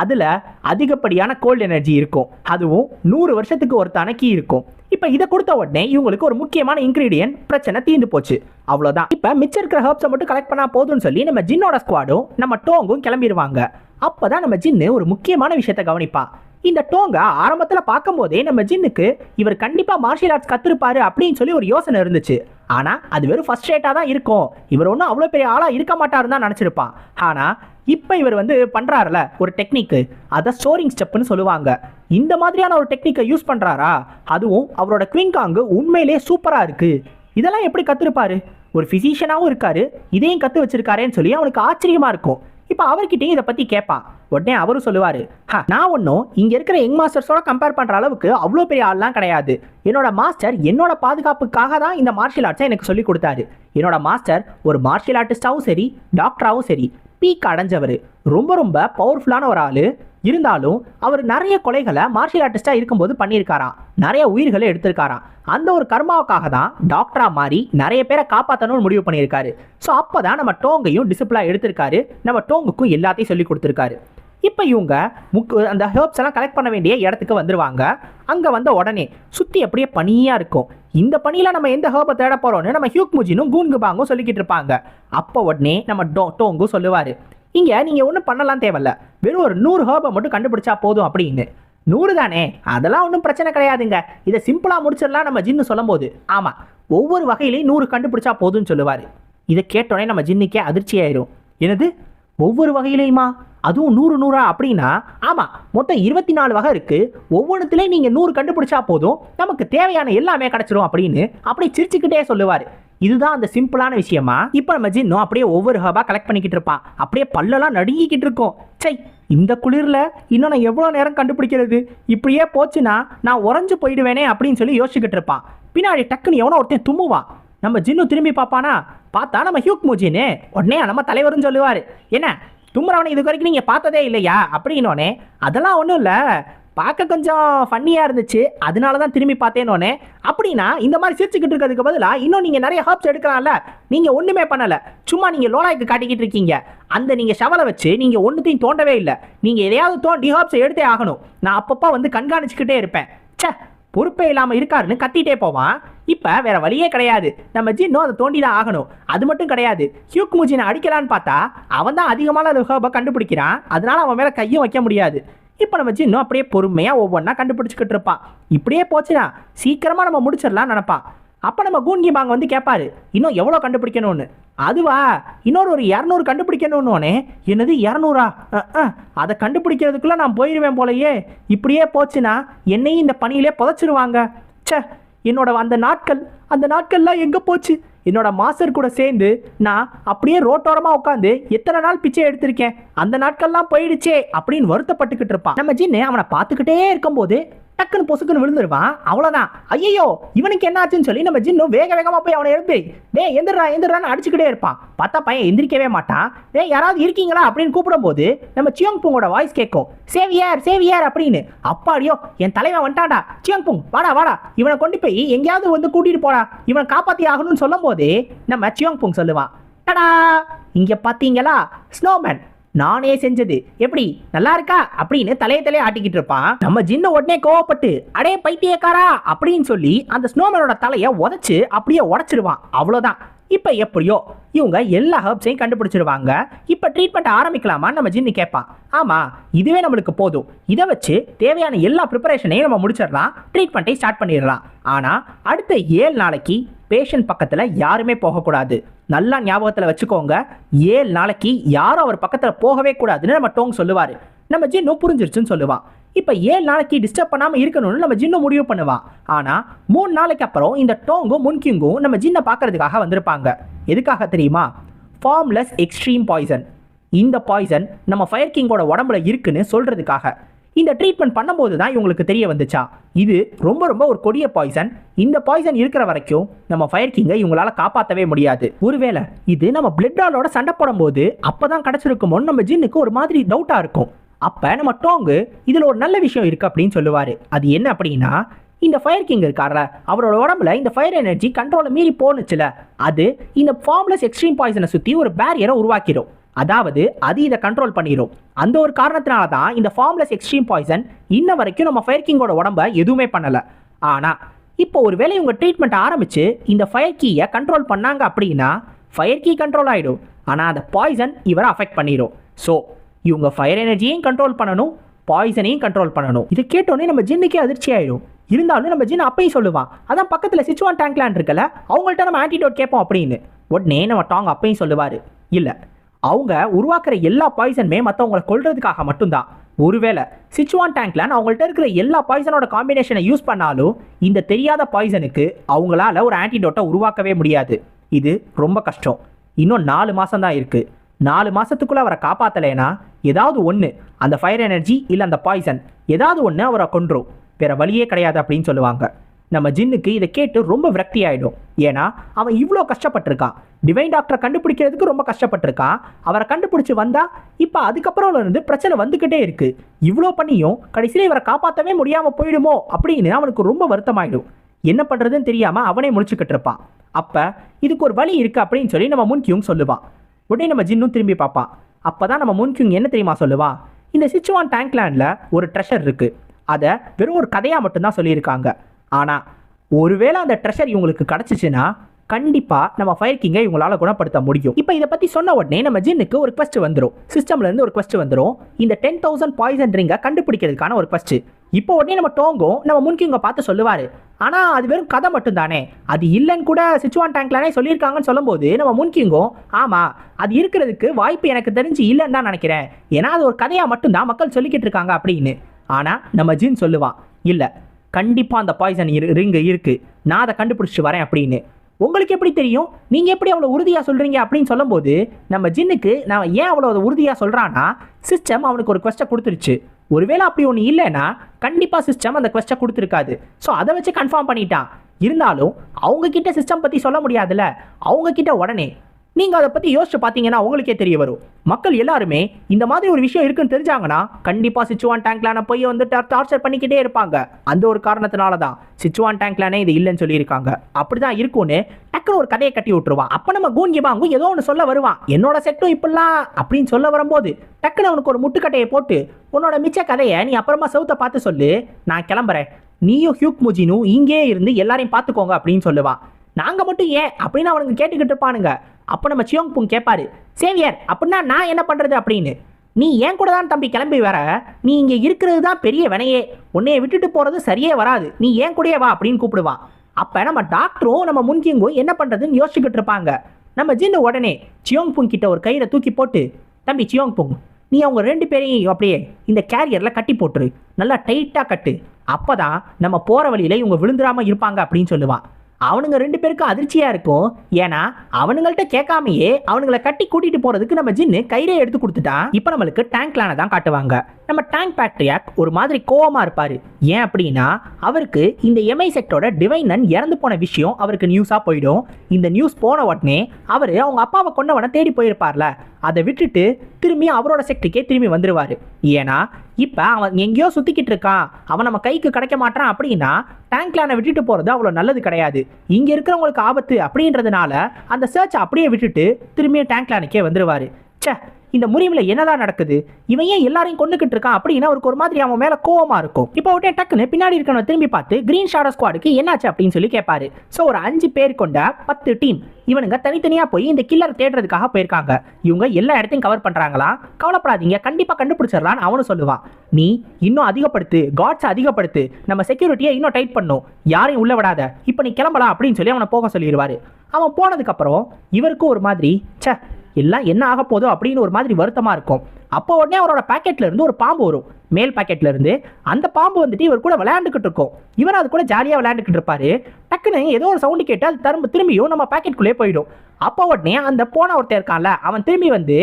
அதில் அதிகப்படியான கோல்டு எனர்ஜி இருக்கும். அதுவும் நூறு வருஷத்துக்கு ஒரு கீ இருக்கும். இப்போ இதை கொடுத்த உடனே இவங்களுக்கு ஒரு முக்கியமான இன்க்ரீடியன்ட் பிரச்சனை தீர்ந்து போச்சு. அவ்வளோதான் இப்போ மிச்சம் இருக்கிற ஹர்ப்ஸை மட்டும் கலெக்ட் பண்ணால் போதும்னு சொல்லி நம்ம ஜின்னோட ஸ்குவாடும் நம்ம டோங்கும் கிளம்பிடுவாங்க அப்பதான் நம்ம ஜின்னு ஒரு முக்கியமான விஷயத்தை கவனிப்பான் இந்த டோங்க ஆரம்பத்தில் பார்க்கும்போதே நம்ம ஜின்னுக்கு இவர் கண்டிப்பாக மார்ஷியல் ஆர்ட்ஸ் கத்திருப்பாரு அப்படின்னு சொல்லி ஒரு யோசனை இருந்துச்சு. ஆனால் அது வெறும் ஃபஸ்ட் ரேட்டாக தான் இருக்கும். இவர் ஒன்றும் அவ்வளோ பெரிய ஆளாக இருக்க மாட்டாருன்னு தான் நினச்சிருப்பான். ஆனால் இப்போ இவர் வந்து பண்ணுறாருல ஒரு டெக்னிக்கு அதை ஸ்டோரிங் ஸ்டெப்னு சொல்லுவாங்க. இந்த மாதிரியான ஒரு டெக்னிக்கை யூஸ் பண்ணுறாரா அதுவும் அவரோட குவிங்காங்கு உண்மையிலே சூப்பராக இருக்குது இதெல்லாம் எப்படி கற்றுருப்பாரு ஒரு ஃபிசிஷியனாகவும் இருக்காரு இதையும் கற்று வச்சிருக்காரேன்னு சொல்லி அவனுக்கு ஆச்சரியமாக இருக்கும். இப்போ அவர்கிட்டயும் இதை பற்றி கேட்பான். உடனே அவரும் சொல்லுவார் "ஹா, நான் ஒன்றும் இங்கே இருக்கிற யங் மாஸ்டர்ஸோட கம்பேர் பண்ணுற அளவுக்கு அவ்வளோ பெரிய ஆள்லாம் கிடையாது. என்னோட மாஸ்டர் என்னோட பாதுகாப்புக்காக தான் இந்த மார்ஷியல் ஆர்ட்ஸை எனக்கு சொல்லி கொடுத்தாரு. என்னோட மாஸ்டர் ஒரு மார்ஷியல் ஆர்டிஸ்டாகவும் சரி டாக்டராகவும் சரி பீக் அடைஞ்சவர். ரொம்ப ரொம்ப பவர்ஃபுல்லான ஒரு ஆள். இருந்தாலும் அவர் நிறைய கொலைகளை மார்ஷியல் ஆர்டிஸ்டாக இருக்கும்போது பண்ணியிருக்காராம். நிறைய உயிர்களை எடுத்திருக்காராம். அந்த ஒரு கர்மாவுக்காக தான் டாக்டரா மாறி நிறைய பேரை காப்பாற்றணும்னு முடிவு பண்ணியிருக்காரு. ஸோ அப்போ தான் நம்ம டோங்கையும் டிசிப்ளாக எடுத்திருக்காரு. நம்ம டோங்குக்கும் எல்லாத்தையும் சொல்லி கொடுத்துருக்காரு. இப்போ இவங்க முக் அந்த ஹெர்ப்ஸ் எல்லாம் கலெக்ட் பண்ண வேண்டிய இடத்துக்கு வந்துருவாங்க. அங்கே வந்த உடனே சுற்றி அப்படியே பனியாக இருக்கும். இந்த பனியில் நம்ம எந்த ஹேர்பை தேட போகிறோம்னு நம்ம ஹியூக் முஜினும் கூன்குபாங்கும் சொல்லிக்கிட்டு இருப்பாங்க. அப்போ உடனே நம்ம டோ டோங்கும் சொல்லுவார். இங்கே நீங்கள் ஒன்றும் பண்ணலாம் தேவையில்ல. வெறும் ஒரு நூறு ஹேர்பை மட்டும் கண்டுபிடிச்சா போதும் அப்படின்னு. நூறு தானே? அதெல்லாம் ஒன்றும் பிரச்சனை கிடையாதுங்க. இதை சிம்பிளாக முடிச்சிடலாம் நம்ம ஜின்னு சொல்லும் போது ஆமாம் ஒவ்வொரு வகையிலையும் நூறு கண்டுபிடிச்சா போதும்னு சொல்லுவார். இதை கேட்டோடனே நம்ம ஜின்னுக்கே அதிர்ச்சி ஆயிரும். என்னது? ஒவ்வொரு வகையிலையுமா? அதுவும் நூறு நூறா அப்படின்னா? ஆமாம் மொத்தம் இருபத்தி நாலு வகை இருக்குது ஒவ்வொன்றுத்துலேயும் நீங்கள் நூறு கண்டுபிடிச்சா போதும். நமக்கு தேவையான எல்லாமே கிடைச்சிரும் அப்படின்னு அப்படி சிரிச்சுக்கிட்டே சொல்லுவார். இதுதான் அந்த சிம்பிளான விஷயமா? இப்போ நம்ம ஜின்னும் அப்படியே ஒவ்வொரு ஹபா கலெக்ட் பண்ணிக்கிட்டு இருப்பான் அப்படியே பல்லெல்லாம் நடுங்கிக்கிட்டு இருக்கும். சை இந்த குளிரில் இன்னும் நான் எவ்வளோ நேரம் கண்டுபிடிக்கிறது? இப்படியே போச்சுன்னா நான் உறைஞ்சு போயிடுவேனே அப்படின்னு சொல்லி யோசிச்சுக்கிட்டு இருப்பான் பின்னாடி டக்குன்னு எவனோ ஒருத்தன் தும்முவான் நம்ம ஜின்னு திரும்பி பார்ப்பானா? பார்த்தா நம்ம ஹியூக் மூஜின்னு. உடனே நம்ம தலைவரும் சொல்லுவார். என்ன தும்முறவனை இது வரைக்கும் நீங்கள் பார்த்ததே இல்லையா? அப்படின்னோடனே அதெல்லாம் ஒன்றும் இல்லை. பார்க்க கொஞ்சம் ஃபன்னியாக இருந்துச்சு. அதனால தான் திரும்பி பார்த்தேனோனே அப்படின்னா இந்த மாதிரி சிரிச்சுக்கிட்டு இருக்கிறதுக்கு பதிலாக இன்னும் நீங்கள் நிறைய ஹர்ப்ஸ் எடுக்கலாம்ல. நீங்கள் ஒன்றுமே பண்ணலை. சும்மா நீங்கள் லோலாய்க்கு காட்டிக்கிட்டு இருக்கீங்க. அந்த நீங்கள் ஷவலை வச்சு நீங்கள் ஒன்றுத்தையும் தோண்டவே இல்லை. நீங்கள் எதையாவது தோண்டி ஹர்ப்ஸை எடுத்தே ஆகணும். நான் அப்பப்போ வந்து கண்காணிச்சுக்கிட்டே இருப்பேன். ச்சே பொறுப்பே இல்லாமல் இருக்காருன்னு கத்திட்டே போவான். இப்போ வேற வழியே கிடையாது. நம்ம ஜின்னும் அதை தோண்டி தான் ஆகணும். அது மட்டும் கிடையாது. ஹியூக் முஜினை அடிக்கலான்னு பார்த்தா அவன் தான் அதிகமான ஹேர்பை கண்டுபிடிக்கிறான். அதனால அவன் மேலே கையும் வைக்க முடியாது. இப்போ நம்ம ஜின்னும் அப்படியே பொறுமையாக ஒவ்வொன்றா கண்டுபிடிச்சிக்கிட்டு இருப்பான் இப்படியே போச்சுன்னா சீக்கிரமாக நம்ம முடிச்சிடலாம் நினப்பான் அப்போ நம்ம கூன்கி பாங்க வந்து கேட்பாரு இன்னும் எவ்வளோ கண்டுபிடிக்கணும்னு? அதுவா? இன்னொரு ஒரு இரநூறு கண்டுபிடிக்கணும்னோனே? என்னது இரநூறா? அதை கண்டுபிடிக்கிறதுக்குள்ளே நான் போயிடுவேன் போலையே. இப்படியே போச்சுன்னா என்னையும் இந்த பணியிலே புதைச்சிருவாங்க. ச்சே என்னோட அந்த நாட்கள் அந்த நாட்கள்லாம் எங்கே போச்சு? என்னோட மாஸ்டர் கூட சேர்ந்து நான் அப்படியே ரோட்டோரமா உட்காந்து எத்தனை நாள் பிச்சை எடுத்திருக்கேன்? அந்த நாட்கள்லாம் போயிடுச்சே அப்படின்னு வருத்தப்பட்டுக்கிட்டு இருப்பான். நம்ம ஜின்னு அவனை பார்த்துக்கிட்டே இருக்கும்போது டக்குன்னு பொசுக்குன்னு விழுந்துருவான் அவ்வளோதான் ஐயோ இவனுக்கு என்ன ஆச்சுன்னு சொல்லி நம்ம ஜின்னு வேக வேகமாக போய் அவனை எழுப்பி டே எந்திரா எந்திரான்னு அடிச்சுக்கிட்டே இருப்பான். பார்த்தா பையன் எந்திரிக்கவே மாட்டான். டே யாராவது இருக்கீங்களா? அப்படின்னு கூப்பிடும்போது நம்ம சியோங் பூங்கோட வாய்ஸ் கேட்கும். சேவியார் சேவியார் அப்படின்னு. அப்பாடியோ என் தலைவன் வந்துட்டாடா சியோங் புங் வாடா வாடா. இவனை கொண்டு போய் எங்கேயாவது வந்து கூட்டிட்டு போடா. இவனை காப்பாற்றி ஆகணும்னு சொல்லும் போது நம்ம சியோங் புங் சொல்லுவான். டடா இங்கே பார்த்தீங்களா? ஸ்னோமேன் நானே செஞ்சது. எப்படி? நல்லா இருக்கா? அப்படின்னு தலைய தலைய ஆட்டிக்கிட்டு இருப்பான். நம்ம ஜின்ன உடனே கோவப்பட்டு அடே பைத்தியக்காரா! அப்படின்னு சொல்லி அந்த ஸ்னோமேனோட தலைய உதச்சு அப்படியே உடச்சிருவான். அவ்வளவுதான். இப்போ எப்படியோ இவங்க எல்லா ஹர்ப்ஸையும் கண்டுபிடிச்சிருவாங்க. இப்போ ட்ரீட்மெண்ட் ஆரம்பிக்கலாமா? நம்ம ஜின்னு கேட்பான் ஆமாம் இதுவே நம்மளுக்கு போதும். இதை வச்சு தேவையான எல்லா ப்ரிப்பரேஷனையும் நம்ம முடிச்சிடலாம். ட்ரீட்மெண்ட்டை ஸ்டார்ட் பண்ணிடலாம். ஆனால் அடுத்த ஏழு நாளைக்கு பேஷண்ட் பக்கத்தில் யாருமே போகக்கூடாது. நல்லா ஞாபகத்தில் வச்சுக்கோங்க. ஏழு நாளைக்கு யாரும் அவர் பக்கத்தில் போகவே கூடாதுன்னு நம்ம டோங் சொல்லுவார். நம்ம ஜின்னும் புரிஞ்சிருச்சுன்னு சொல்லுவான். இப்போ ஏழு நாளைக்கு டிஸ்டர்ப் பண்ணாமல் இருக்கணும்னு நம்ம ஜின்னு முடிவு பண்ணுவான் ஆனால் மூணு நாளைக்கு அப்புறம் இந்த டோங்கும் முன்கிங்கும் நம்ம ஜின்னை பார்க்கறதுக்காக வந்திருப்பாங்க. எதுக்காக தெரியுமா? ஃபார்ம்லெஸ் எக்ஸ்ட்ரீம் பாய்சன் இந்த பாய்சன் நம்ம ஃபயர் கிங்கோட உடம்புல இருக்குன்னு சொல்கிறதுக்காக இந்த ட்ரீட்மெண்ட் பண்ணும்போது தான் இவங்களுக்கு தெரிய வந்துச்சா? இது ரொம்ப ரொம்ப ஒரு கொடிய பாய்சன் இந்த பாய்சன் இருக்கிற வரைக்கும் நம்ம ஃபயர் கிங்கை இவங்களால காப்பாற்றவே முடியாது. ஒருவேளை இது நம்ம பிளட் டாலோட சண்டை போடும்போது அப்போ தான் கிடச்சிருக்குமோன்னு நம்ம ஜின்னுக்கு ஒரு மாதிரி டவுட்டாக இருக்கும். அப்போ நம்ம டோங்கு இதில் ஒரு நல்ல விஷயம் இருக்குது அப்படின்னு சொல்லுவார். அது என்ன அப்படின்னா இந்த ஃபயர் கிங் இருக்கார்ல அவரோட உடம்புல இந்த ஃபயர் எனர்ஜி கண்ட்ரோலை மீறி போனுச்சுல அது இந்த ஃபார்ம்லெஸ் எக்ஸ்ட்ரீம் பாய்சனை சுற்றி ஒரு பேரியரை உருவாக்கிடும் அதாவது அது இதை கண்ட்ரோல் பண்ணிடும் அந்த ஒரு காரணத்தினால தான் இந்த ஃபார்ம்லெஸ் எக்ஸ்ட்ரீம் பாய்சன் இன்ன வரைக்கும் நம்ம ஃபயர் கிங்கோட உடம்ப எதுவுமே பண்ணலை. ஆனால் இப்போ ஒரு வேளை இவங்க ட்ரீட்மெண்ட் ஆரம்பித்து இந்த ஃபயர் கீயை கண்ட்ரோல் பண்ணாங்க அப்படின்னா ஃபயர் கீ கண்ட்ரோல் ஆகிடும் ஆனால் அந்த பாய்சன் இவரை அஃபெக்ட் பண்ணிடும் ஸோ இவங்க ஃபயர் எனர்ஜியையும் கண்ட்ரோல் பண்ணணும் பாய்சனையும் கண்ட்ரோல் பண்ணணும். இதை கேட்டோன்னே நம்ம ஜின்னுக்கே அதிர்ச்சி ஆயிடும் இருந்தாலும் நம்ம ஜின் அப்பையும் சொல்லுவான் அதான் பக்கத்தில் சிச்சுவான் டேங்க்லான் இருக்கல அவங்கள்ட்ட நம்ம ஆன்டிடோட் கேட்போம் அப்படின்னு. உடனே நம்ம டாங் அப்பையும் சொல்லுவார். இல்லை அவங்க உருவாக்குற எல்லா பாய்சனுமே மற்றவங்களை கொள்றதுக்காக மட்டும்தான். ஒருவேளை சிச்சுவான் டேங்க்லான் அவங்கள்ட்ட இருக்கிற எல்லா பாய்சனோட காம்பினேஷனை யூஸ் பண்ணாலும் இந்த தெரியாத பாய்சனுக்கு அவங்களால ஒரு ஆன்டிடோட்டை உருவாக்கவே முடியாது. இது ரொம்ப கஷ்டம். இன்னும் நாலு மாதம் தான் இருக்குது நாலு மாதத்துக்குள்ளே அவரை காப்பாற்றலைன்னா ஏதாவது ஒன்று அந்த ஃபயர் எனர்ஜி இல்லை அந்த பாய்சன் ஏதாவது ஒன்று அவரை கொன்றும் வேற வழியே கிடையாது அப்படின்னு சொல்லுவாங்க. நம்ம ஜின்னுக்கு இதை கேட்டு ரொம்ப விரக்தி ஆகிடும் ஏன்னா அவன் இவ்வளோ கஷ்டப்பட்டிருக்கான். டிவைன் டாக்டரை கண்டுபிடிக்கிறதுக்கு ரொம்ப கஷ்டப்பட்டிருக்கான். அவரை கண்டுபிடிச்சி வந்தால் இப்போ அதுக்கப்புறம் இருந்து பிரச்சனை வந்துக்கிட்டே இருக்குது இவ்வளோ பண்ணியும் கடைசியில் இவரை காப்பாற்றவே முடியாமல் போயிடுமோ அப்படின்னு அவனுக்கு ரொம்ப வருத்தமாயிடும். என்ன பண்ணுறதுன்னு தெரியாமல் அவனே முடிச்சுக்கிட்டு இருப்பான். அப்போ இதுக்கு ஒரு வழி இருக்குது அப்படின்னு சொல்லி நம்ம முன்கியும் சொல்லுவான். உடனே நம்ம ஜின்னும் திரும்பி பார்ப்பான். அப்போ தான் நம்ம முன்கியூங் என்ன தெரியுமா சொல்லுவான் இந்த சிச்சுவான் டேங்க்லேண்டில் ஒரு ட்ரெஷர் இருக்குது அதை வெறும் ஒரு கதையாக மட்டும்தான் சொல்லியிருக்காங்க. ஆனால் ஒருவேளை அந்த ட்ரெஷர் இவங்களுக்கு கிடச்சிச்சுன்னா கண்டிப்பாக நம்ம ஃபயர் கிங்கை இவங்களால் குணப்படுத்த முடியும். இப்போ இதை பற்றி சொன்ன உடனே நம்ம ஜின்னுக்கு ஒரு கொஸ்ட் வந்துடும் சிஸ்டம்லேருந்து ஒரு கொஸ்ட் வந்துடும் இந்த டென் தௌசண்ட் பாய்சன் ரிங்கை கண்டுபிடிக்கிறதுக்கான ஒரு கொஸ்ட் இப்போ உடனே நம்ம டோங்கும் நம்ம முன்கிங்க பார்த்து சொல்லுவார். ஆனால் அது வெறும் கதை மட்டும்தானே. அது இல்லைன்னு கூட சிச்சுவான் டேங்க்லானே சொல்லியிருக்காங்கன்னு சொல்லும்போது நம்ம முன்கிங்கும் ஆமாம் அது இருக்கிறதுக்கு வாய்ப்பு எனக்கு தெரிஞ்சு இல்லைன்னு தான் நினைக்கிறேன். ஏன்னா அது ஒரு கதையாக மட்டும்தான் மக்கள் சொல்லிக்கிட்டு இருக்காங்க அப்படின்னு. ஆனால் நம்ம ஜின் சொல்லுவான் இல்லை கண்டிப்பாக அந்த பாய்சன் இரு ரிங்கு இருக்குது நான் அதை கண்டுபிடிச்சிட்டு வரேன் அப்படின்னு. உங்களுக்கு எப்படி தெரியும்? நீங்கள் எப்படி அவ்வளோ உறுதியாக சொல்கிறீங்க அப்படின்னு சொல்லும்போது நம்ம ஜின்னுக்கு நான் ஏன் அவ்வளோ உறுதியாக சொல்கிறான்னா சிஸ்டம் அவனுக்கு ஒரு கொஸ்டை கொடுத்துருச்சு. ஒருவேளை அப்படி ஒன்று இல்லைன்னா கண்டிப்பாக சிஸ்டம் அந்த கொஸ்டை கொடுத்துருக்காது. ஸோ அதை வச்சு கன்ஃபார்ம் பண்ணிட்டான். இருந்தாலும் அவங்கக்கிட்ட சிஸ்டம் பற்றி சொல்ல முடியாதுல்ல? அவங்கக்கிட்ட உடனே நீங்கள் அதை பற்றி யோசிச்சு பார்த்தீங்கன்னா உங்களுக்கே தெரிய வரும். மக்கள் எல்லாருமே இந்த மாதிரி ஒரு விஷயம் இருக்குன்னு தெரிஞ்சாங்கன்னா கண்டிப்பாக சிச்சுவான் டேங்க்லான போய் வந்து டார்ச்சர் பண்ணிக்கிட்டே இருப்பாங்க. அந்த ஒரு காரணத்தினால தான் சிச்சுவான் டேங்க்லானே இது இல்லைன்னு சொல்லியிருக்காங்க. அப்படி தான் இருக்கும்னு டக்குனு ஒரு கதையை கட்டி விட்டுருவான். அப்போ நம்ம கூன்கி வாங்கும் ஏதோ ஒன்று சொல்ல வருவான். என்னோட செட்டும் இப்படிலாம் அப்படின்னு சொல்ல வரும்போது டக்குனு அவனுக்கு ஒரு முட்டுக்கட்டையை போட்டு உன்னோட மிச்ச கதையை நீ அப்புறமா செவுத்த பார்த்து சொல்லு. நான் கிளம்புறேன். நீயும் ஹியூக் முஜினும் இங்கே இருந்து எல்லாரையும் பார்த்துக்கோங்க அப்படின்னு சொல்லுவான். நாங்கள் மட்டும் ஏன்? அப்படின்னு அவனுங்க கேட்டுக்கிட்டு இருப்பானுங்க. அப்போ நம்ம சியோங் புங் கேட்பாரு சேவியர் அப்படின்னா நான் என்ன பண்ணுறது அப்படின்னு. நீ ஏன் கூட தான் தம்பி கிளம்பி வர? நீ இங்கே இருக்கிறது தான் பெரிய வினையே. உன்னைய விட்டுட்டு போகிறது சரியே வராது. நீ ஏன் கூடயே வா? அப்படின்னு கூப்பிடுவான் அப்போ நம்ம டாக்டரும் நம்ம முன்கிங்கும் என்ன பண்ணுறதுன்னு யோசிச்சுக்கிட்டு இருப்பாங்க. நம்ம ஜின்னு உடனே சியோங் புங் கிட்ட ஒரு கயிறை தூக்கி போட்டு தம்பி சியோங் புங் நீ அவங்க ரெண்டு பேரையும் அப்படியே இந்த கேரியரில் கட்டி போட்டுரு. நல்லா டைட்டாக கட்டு. அப்போ தான் நம்ம போகிற வழியில இவங்க விழுந்துடாமல் இருப்பாங்க அப்படின்னு சொல்லுவான் அவனுங்க ரெண்டு பேருக்கும் அதிர்ச்சியாக இருக்கும். ஏன்னா அவனுங்கள்ட்ட கேட்காமயே அவனுங்கள கட்டி கூட்டிட்டு போறதுக்கு நம்ம ஜின்னு கயிறே எடுத்து கொடுத்துட்டான். இப்போ நம்மளுக்கு டேங்க்லான தான் காட்டுவாங்க. நம்ம டேங்க் பேட்ரியாக் ஒரு மாதிரி கோவமாக இருப்பார். ஏன் அப்படின்னா அவருக்கு இந்த எம்ஐ செக்டோட டிவைனன் இறந்து போன விஷயம் அவருக்கு நியூஸாக போயிடும். இந்த நியூஸ் போன உடனே அவர் அவங்க அப்பாவை கொண்டவனை தேடி போயிருப்பார்ல. அதை விட்டுட்டு திரும்பி அவரோட செக்டுக்கே திரும்பி வந்துடுவார் ஏன்னா இப்போ அவன் எங்கேயோ சுத்திக்கிட்டு இருக்கான். அவன் நம்ம கைக்கு கிடைக்க மாட்டான் அப்படின்னா டேங்க் கிளானை விட்டுட்டு போகிறது அவ்வளோ நல்லது கிடையாது. இங்கே இருக்கிறவங்களுக்கு ஆபத்து அப்படின்றதுனால அந்த சர்ச் அப்படியே விட்டுட்டு திரும்பியும் டேங்க் கிளானுக்கே வந்துருவாரு. ச்சே இந்த முறிவில் என்னதான் நடக்குது? இவன் ஏன் எல்லாரையும் கொண்டுகிட்டு இருக்கான் அப்படின்னு அவருக்கு ஒரு மாதிரி அவன் மேல கோவமா இருக்கும். இப்போ உடனே டக்குன்னு பின்னாடி இருக்கவன திரும்பி பார்த்து கிரீன் ஷாடோ ஸ்குவாடுக்கு என்னாச்சு? அப்படின்னு சொல்லி கேட்பாரு ஸோ ஒரு அஞ்சு பேர் கொண்ட பத்து டீம் இவனுங்க தனித்தனியா போய் இந்த கில்லர் தேடுறதுக்காக போயிருக்காங்க. இவங்க எல்லா இடத்தையும் கவர் பண்றாங்களா? கவலைப்படாதீங்க கண்டிப்பா கண்டுபிடிச்சிடலான்னு அவனும் சொல்லுவான். நீ இன்னும் அதிகப்படுத்து காட்ஸ் அதிகப்படுத்து. நம்ம செக்யூரிட்டியை இன்னும் டைட் பண்ணும். யாரையும் உள்ள விடாத. இப்போ நீ கிளம்பலாம் அப்படின்னு சொல்லி அவனை போக சொல்லிடுவாரு. அவன் போனதுக்கப்புறம் இவருக்கும் ஒரு மாதிரி சே எல்லாம் என்ன ஆக போதோ அப்படின்னு ஒரு மாதிரி வருத்தமாக இருக்கும். அப்போ உடனே அவரோட பாக்கெட்ல இருந்து ஒரு பாம்பு வரும். மேல் பாக்கெட்ல இருந்து. அந்த பாம்பு வந்துட்டு இவர் கூட விளையாண்டுக்கிட்டு இருக்கும். இவர் அது கூட ஜாலியாக விளையாண்டுக்கிட்டு இருப்பாரு. டக்குன்னு ஏதோ ஒரு சவுண்டு கேட்டு அது திரும்ப திரும்பியும் நம்ம பாக்கெட்குள்ளே போயிடும். அப்போ உடனே அந்த போன ஒருத்தன் இருக்கான்ல அவன் திரும்பி வந்து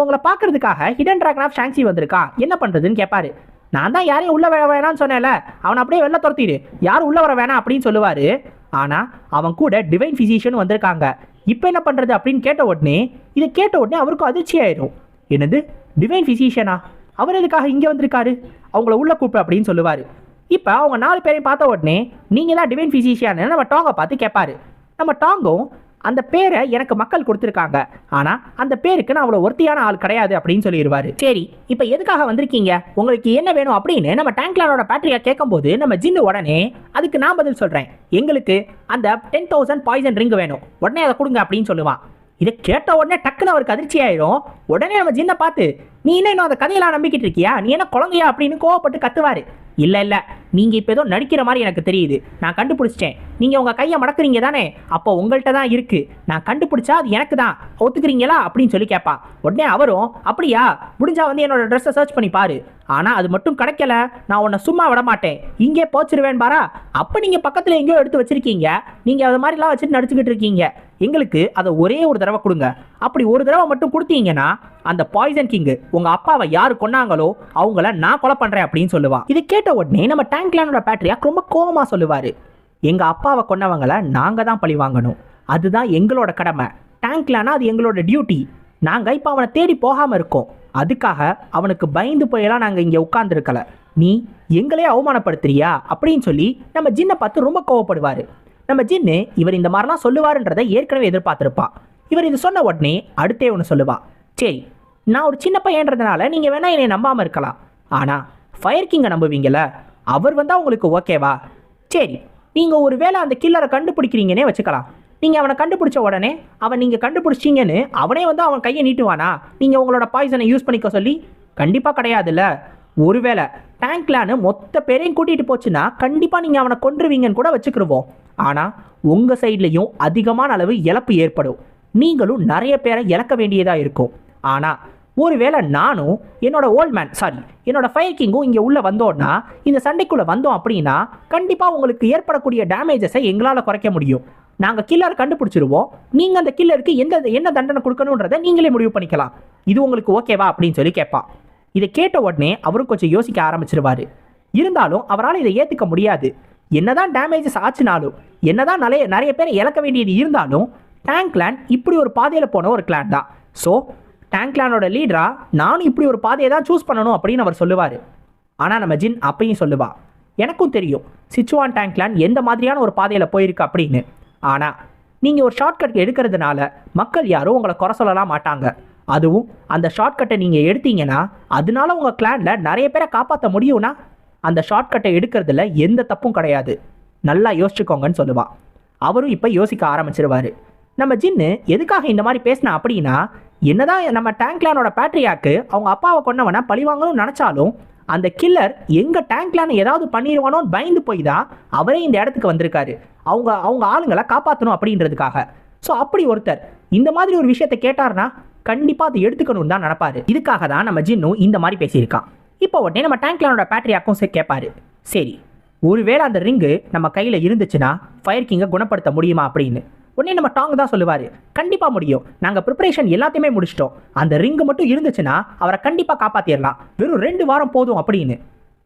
உங்களை பார்க்கறதுக்காக ஹிடன் டிராகன் ஆஃப் ஷாங்ஸி வந்திருக்கான் என்ன பண்ணுறதுன்னு கேட்பாரு நான் தான் யாரையும் உள்ள வர வேணாம்னு சொன்னேன்ல அவன் அப்படியே வெளில துரத்திடு. யாரும் உள்ள வர வேணாம் அப்படின்னு சொல்லுவாரு. ஆனால் அவன் கூட டிவைன் ஃபிசிஷியன் வந்திருக்காங்க. இப்போ என்ன பண்ணுறது அப்படின்னு கேட்ட உடனே இதை கேட்ட உடனே அவருக்கும் அதிர்ச்சி ஆயிடும் என்னது? டிவைன் ஃபிசிஷியனா அவர் எதுக்காக இங்கே வந்திருக்காரு? அவங்கள உள்ள கூப்பிடு அப்படின்னு சொல்லுவார். இப்போ அவங்க நாலு பேரையும் பார்த்த உடனே நீங்கள் தான் டிவைன் ஃபிசிஷியான்னு நம்ம டாங்கை பார்த்து கேட்பாரு. நம்ம டாங்கும் அந்த பேரை எனக்கு மக்கள் கொடுத்துருக்காங்க. ஆனால் அந்த பேருக்கு நான் அவ்வளோ ஒருத்தியான ஆள் கிடையாது அப்படின்னு சொல்லிடுவார். சரி இப்போ எதுக்காக வந்திருக்கீங்க? உங்களுக்கு என்ன வேணும் அப்படின்னு நம்ம டேங்க்லானோட பேட்டரியாக கேட்கும்போது நம்ம ஜின்னு உடனே அதுக்கு நான் பதில் சொல்கிறேன் எங்களுக்கு அந்த டென் தௌசண்ட் பாய்சன் ரிங் வேணும். உடனே அதை கொடுங்க அப்படின்னு சொல்லுவான். இதை கேட்ட உடனே டக்குன்னு அவருக்கு அதிர்ச்சி ஆயிரும். உடனே நம்ம ஜின்னை பார்த்து நீ என்ன இன்னும் அந்த கதையெல்லாம் நம்பிக்கிட்டு இருக்கியா? நீ என்ன குழந்தையா அப்படின்னு கோவப்பட்டு கத்துவாரு. இல்ல இல்ல. நீங்க இப்ப ஏதோ நடிக்கிற மாதிரி எனக்கு தெரியுது. நான் கண்டுபிடிச்சிட்டேன். நீங்க உங்க கையை மடக்குறீங்க தானே? அப்போ உங்கள்கிட்ட தான் இருக்கு. நான் கண்டுபிடிச்சா அது எனக்கு தான். ஒத்துக்கிறீங்களா? அப்படின்னு சொல்லி கேட்பா உடனே அவரும் அப்படியா? முடிஞ்சா வந்து என்னோட ட்ரெஸ்ஸை சர்ச் பண்ணி பாரு. ஆனா அது மட்டும் கிடைக்கல. நான் உன்னை சும்மா விட மாட்டேன். இங்கே போச்சிருவேன் பாரா. அப்ப நீங்க பக்கத்துல எங்கேயோ எடுத்து வச்சிருக்கீங்க. நீங்க அது மாதிரிலாம் வச்சுட்டு நடிச்சுக்கிட்டு இருக்கீங்க. எங்களுக்கு அதை ஒரே ஒரு தடவை கொடுங்க. அப்படி ஒரு தடவை மட்டும் கொடுத்தீங்கன்னா அந்த பாய்சன் கிங்கு உங்க அப்பாவை யார் கொன்னாங்களோ அவங்கள நான் கொலை பண்றேன் அப்படின்னு சொல்லுவா. இது கேட்ட உடனே நம்ம டேங்க்லானோட பேட்டரியாக் ரொம்ப கோவமா சொல்லுவாரு. எங்க அப்பாவை கொன்னவங்கள நாங்க தான் பழி வாங்கணும். அதுதான் எங்களோட கடமை. டேங்க்லானா அது எங்களோட டியூட்டி நாங்கள் இப்போ அவனை தேடி போகாமல் இருக்கோம். அதுக்காக அவனுக்கு பயந்து போயெல்லாம் நாங்கள் இங்கே உட்காந்துருக்கல நீ எங்களே அவமானப்படுத்துறியா? அப்படின்னு சொல்லி நம்ம ஜின்னை பார்த்து ரொம்ப கோவப்படுவார். நம்ம ஜின்னு இவர் இந்த மாதிரிலாம் சொல்லுவாருன்றதை ஏற்கனவே எதிர்பார்த்துருப்பா. இவர் இது சொன்ன உடனே அடுத்தே ஒன்று சொல்லுவா. சரி நான் ஒரு சின்ன பையன்றதுனால நீங்கள் வேணால் என்னை நம்பாமல் இருக்கலாம். ஆனால் ஃபயர் கிங்கை நம்புவீங்கள அவர் வந்தால் உங்களுக்கு ஓகேவா சரி நீங்கள் ஒரு வேளை அந்த கில்லரை கண்டுபிடிக்கிறீங்கன்னே வச்சுக்கலாம். நீங்கள் அவனை கண்டுபிடிச்ச உடனே அவன் நீங்கள் கண்டுபிடிச்சிங்கன்னு அவனே வந்து அவன் கையை நீட்டுவானா? நீங்கள் உங்களோட பாய்சனை யூஸ் பண்ணிக்க சொல்லி? கண்டிப்பாக கிடையாதுல்ல. ஒருவேளை டேங்க்லான்னு மொத்த பேரையும் கூட்டிகிட்டு போச்சுன்னா கண்டிப்பாக நீங்கள் அவனை கொன்றுவீங்கன்னு கூட வச்சுக்கிடுவோம் ஆனால் உங்கள் சைட்லேயும் அதிகமான அளவு இழப்பு ஏற்படும். நீங்களும் நிறைய பேரை இழக்க வேண்டியதாக இருக்கும். ஆனால் ஒருவேளை நானும் என்னோட ஓல்ட் மேன் சாரி என்னோட ஃபயர் கிங்கும் இங்கே உள்ளே வந்தோன்னா இந்த சண்டைக்குள்ளே வந்தோம் அப்படின்னா கண்டிப்பாக உங்களுக்கு ஏற்படக்கூடிய டேமேஜஸை எங்களால் குறைக்க முடியும். நாங்கள் கில்லரை கண்டுபிடிச்சிருவோம். நீங்கள் அந்த கில்லருக்கு எந்த என்ன தண்டனை கொடுக்கணுன்றதை நீங்களே முடிவு பண்ணிக்கலாம். இது உங்களுக்கு ஓகேவா அப்படின்னு சொல்லி கேட்பான். இதை கேட்ட உடனே அவரும் கொஞ்சம் யோசிக்க ஆரம்பிச்சிருவாரு. இருந்தாலும் அவரால் இதை ஏற்றுக்க முடியாது. என்னதான் டேமேஜஸ் ஆச்சுனாலும் என்னதான் நிறைய நிறைய பேரை இழக்க வேண்டியது இருந்தாலும் டேங்க் கிளான் இப்படி ஒரு பாதையில் போன ஒரு கிளான் தான். ஸோ டேங்க் கிளானோட லீடரா நானும் இப்படி ஒரு பாதையை தான் சூஸ் பண்ணணும் அப்படின்னு அவர் சொல்லுவார். ஆனால் நம்ம ஜின் அப்பையும் சொல்லுவா எனக்கும் தெரியும் சிச்சுவான் டேங்க் கிளான் எந்த மாதிரியான ஒரு பாதையில் போயிருக்கு அப்படின்னு. ஆனால் நீங்கள் ஒரு ஷார்ட்கட் எடுக்கிறதுனால மக்கள் யாரும் உங்களை குறை சொல்லலாம் மாட்டாங்க. அதுவும் அந்த ஷார்ட்கட்டை நீங்கள் எடுத்தீங்கன்னா அதனால உங்கள் கிளானில் நிறைய பேரை காப்பாற்ற முடியும்னா அந்த ஷார்ட்கட்டை எடுக்கிறதுல எந்த தப்பும் கிடையாது. நல்லா யோசிச்சுக்கோங்கன்னு சொல்லுவான் அவரும் இப்போ யோசிக்க ஆரம்பிச்சிருவார். நம்ம ஜின்னு எதுக்காக இந்த மாதிரி பேசினா அப்படின்னா என்னதான் நம்ம டேங்க்லானோட பேட்ரியாக்கு அவங்க அப்பாவை கொன்னவனை பழிவாங்கணும்னு நினச்சாலும் அந்த கில்லர் எங்கள் டேங்க்லான ஏதாவது பண்ணிடுவானோன்னு பயந்து போய் தான் அவரே இந்த இடத்துக்கு வந்திருக்காரு. அவங்க அவங்க ஆளுங்களை காப்பாற்றணும் அப்படின்றதுக்காக. ஸோ அப்படி ஒருத்தர் இந்த மாதிரி ஒரு விஷயத்தை கேட்டார்னா கண்டிப்பாக அதை எடுத்துக்கணும்னு தான் நினப்பாரு. இதுக்காக தான் நம்ம ஜின்னு இந்த மாதிரி பேசியிருக்கான். இப்போ உடனே நம்ம டேங்க்லானோட பேட்டரியாக்கும் கேட்பாரு சரி ஒருவேளை அந்த ரிங்கு நம்ம கையில் இருந்துச்சுன்னா ஃபயர் கிங்கை குணப்படுத்த முடியுமா அப்படின்னு. உடனே நம்ம டாங் தான் சொல்லுவார். கண்டிப்பாக முடியும். நாங்கள் ப்ரிப்பரேஷன் எல்லாத்தையுமே முடிச்சிட்டோம். அந்த ரிங்கு மட்டும் இருந்துச்சுன்னா அவரை கண்டிப்பாக காப்பாற்றிடலாம் வெறும் ரெண்டு வாரம் போதும் அப்படின்னு.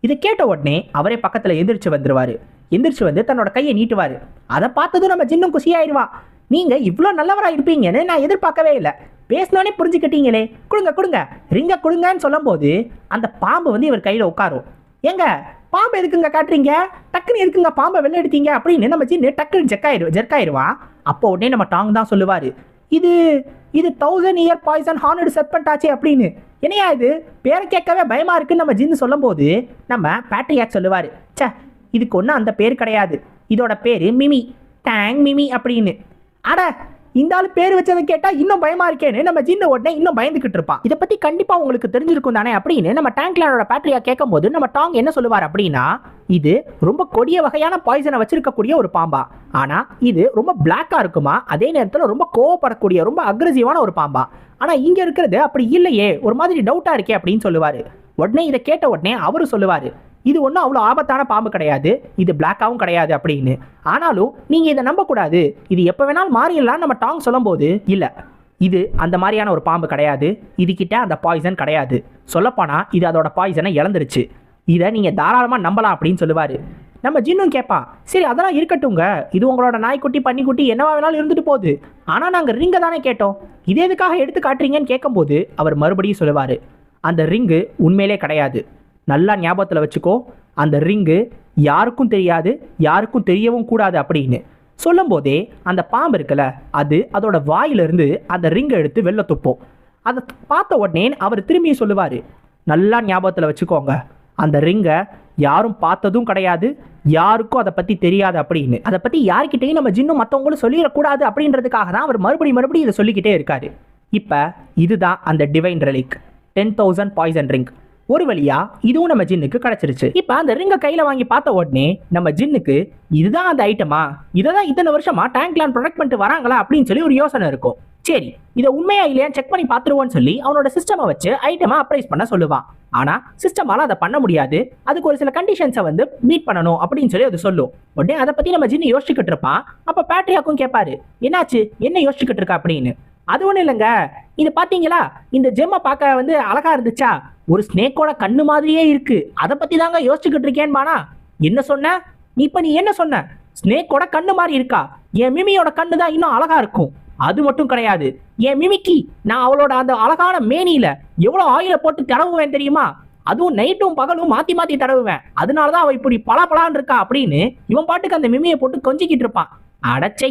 இதை கேட்ட உடனே அவரே பக்கத்தில் எந்திரிச்சு வந்துடுவார் எந்திரிச்சு வந்து தன்னோட கையை நீட்டுவார். அதை பார்த்ததும் நம்ம ஜின்னும் குஷியாயிருவான் நீங்கள் இவ்வளோ நல்லவராக இருப்பீங்கன்னு நான் எதிர்பார்க்கவே இல்லை. பேசினோடனே புரிஞ்சுக்கிட்டீங்களே. கொடுங்க கொடுங்க. ரிங்க கொடுங்கன்னு சொல்லும்போது அந்த பாம்பு வந்து இவர் கையில் உட்காரும். ஏங்க பாம்பு எதுக்குங்க காட்டுறீங்க? டக்குன்னு எதுக்குங்க பாம்பை வெளில எடுத்தீங்க? அப்படின்னு நம்ம சின்ன டக்குன்னு ஜெக்காயிரு ஜெர்க்காயிருவான் அப்போ உடனே நம்ம டாங் தான் சொல்லுவார். இது இது thousand year poison hornet serpent ஆச்சு அப்படின்னு. என்னையா இது? பேரை கேட்கவே பயமா இருக்குன்னு நம்ம ஜின்னு சொல்லும்போது நம்ம பேட்ரியாக் சொல்லுவார். சே இதுக்கு ஒன்றும் அந்த பேர் கிடையாது. இதோட பேர் மிமி. டேங் மிமி அப்படின்னு. அட இந்த ஆள் பேர் வச்சதை கேட்டா இன்னும் பயமா இருக்கேன்னு நம்ம ஜின்ன உடனே இன்னும் பயந்துகிட்டு இருப்பான். இதை பத்தி கண்டிப்பா உங்களுக்கு தெரிஞ்சிருக்கும் தானே அப்படின்னு நம்ம டேங்க்லானோட பேட்டரியா கேட்கும்போது நம்ம டாங் என்ன சொல்லுவார் அப்படின்னா இது ரொம்ப கொடிய வகையான பாய்சனை வச்சிருக்கக்கூடிய ஒரு பாம்பா. ஆனா இது ரொம்ப பிளாக்கா இருக்குமா? அதே நேரத்தில் ரொம்ப கோவப்படக்கூடிய ரொம்ப அக்ரெசிவான ஒரு பாம்பா. ஆனா இங்க இருக்கிறது அப்படி இல்லையே. ஒரு மாதிரி டவுட்டா இருக்கே அப்படின்னு சொல்லுவாரு. உடனே இதை கேட்ட உடனே அவரு சொல்லுவாரு இது ஒன்றும் அவ்வளோ ஆபத்தான பாம்பு கிடையாது. இது பிளாக்காகவும் கிடையாது அப்படின்னு. ஆனாலும் நீங்கள் இதை நம்பக்கூடாது. இது எப்போ வேணாலும் மாறிடலாம்னு நம்ம டாங் சொல்லும்போது இல்லை. இது அந்த மாதிரியான ஒரு பாம்பு கிடையாது. இதுக்கிட்ட அந்த பாய்சன் கிடையாது. சொல்லப்போனால் இது அதோட பாய்சனை இழந்துருச்சு. இதை நீங்கள் தாராளமாக நம்பலாம் அப்படின்னு சொல்லுவார். நம்ம ஜின்னும் கேட்பான் சரி அதெல்லாம் இருக்கட்டுங்க இது உங்களோட நாய்க்குட்டி பன்னிக்குட்டி என்னவா வேணாலும் இருந்துட்டு போகுது. ஆனால் நாங்கள் ரிங்கை தானே கேட்டோம். இதே எதுக்காக எடுத்து காட்டுறீங்கன்னு கேட்கும்போது அவர் மறுபடியும் சொல்லுவார் அந்த ரிங்கு உண்மையிலே கிடையாது. நல்லா ஞாபகத்தில் வச்சுக்கோ. அந்த ரிங்கு யாருக்கும் தெரியாது யாருக்கும் தெரியவும் கூடாது அப்படின்னு சொல்லும்போதே அந்த பாம்பு இருக்குல்ல அது அதோட வாயிலிருந்து அந்த ரிங்கை எடுத்து வெளில துப்போம். அதை பார்த்த உடனே அவர் திரும்பியும் சொல்லுவார் நல்லா ஞாபகத்தில் வச்சுக்கோங்க. அந்த ரிங்கை யாரும் பார்த்ததும் கிடையாது யாருக்கும் அதை பற்றி தெரியாது அப்படின்னு. அதை பற்றி யார்கிட்டையும் நம்ம ஜின்னும் மற்றவங்களும் சொல்லிடக்கூடாது அப்படின்றதுக்காக தான் அவர் மறுபடியும் மறுபடியும் இதை சொல்லிக்கிட்டே இருக்காரு. இப்போ இதுதான் அந்த divine relic ten thousand poison ring ஒரு வழியா இதுவும் நம்ம ஜின்னுக்கு கிடைச்சிருச்சு. இப்போ அந்த ரிங்கை கையில வாங்கி பார்த்த உடனே நம்ம ஜின்னுக்கு இதுதான் அந்த ஐட்டமா இதை தான் இத்தனை வருஷமா டேங்க்லான் ப்ரொடக்ட் பண்ணிட்டு வராங்களா அப்படின்னு சொல்லி ஒரு யோசனை இருக்கும். சரி இதை உண்மையா இல்லையா? செக் பண்ணி பார்த்துருவோன்னு சொல்லி அவனோட சிஸ்டமை வச்சு ஐட்டமா அப்ரைஸ் பண்ண சொல்லுவான் ஆனா சிஸ்டமால அதை பண்ண முடியாது. அதுக்கு ஒரு சில கண்டிஷன்ஸை வந்து மீட் பண்ணணும் அப்படின்னு சொல்லி அது சொல்லும். உடனே அதை பத்தி நம்ம ஜின்னு யோசிச்சுக்கிட்டு இருப்பான். அப்ப பேட்ரியாக்கும் கேட்பாரு என்னாச்சு? என்ன யோசிச்சுக்கிட்டு இருக்கா? அப்படின்னு. அது ஒன்றும் இல்லைங்க. இது பார்த்தீங்களா இந்த ஜெம்மை பார்க்க வந்து அழகா இருந்துச்சா? ஒரு ஸ்னேக்கோட கண்ணு மாதிரியே இருக்கு. அதை பற்றி தாங்க யோசிச்சுக்கிட்டு இருக்கேன்பானா என்ன சொன்ன? நீ இப்போ நீ என்ன சொன்ன? ஸ்னேக்கோட கண்ணு மாதிரி இருக்கா? என் மிமியோட கண்ணு தான் இன்னும் அழகா இருக்கும். அது மட்டும் கிடையாது. என் மிமிக்கி நான் அவளோட அந்த அழகான மேனியில எவ்வளோ ஆயில போட்டு தடவுவேன் தெரியுமா? அதுவும் நைட்டும் பகலும் மாத்தி மாத்தி தடவுவேன். அதனாலதான் அவ இப்படி பலான்னு இருக்கா அப்படின்னு இவன் பாட்டுக்கு அந்த மிமியை போட்டு கொஞ்சிக்கிட்டு இருப்பான். அடச்சை.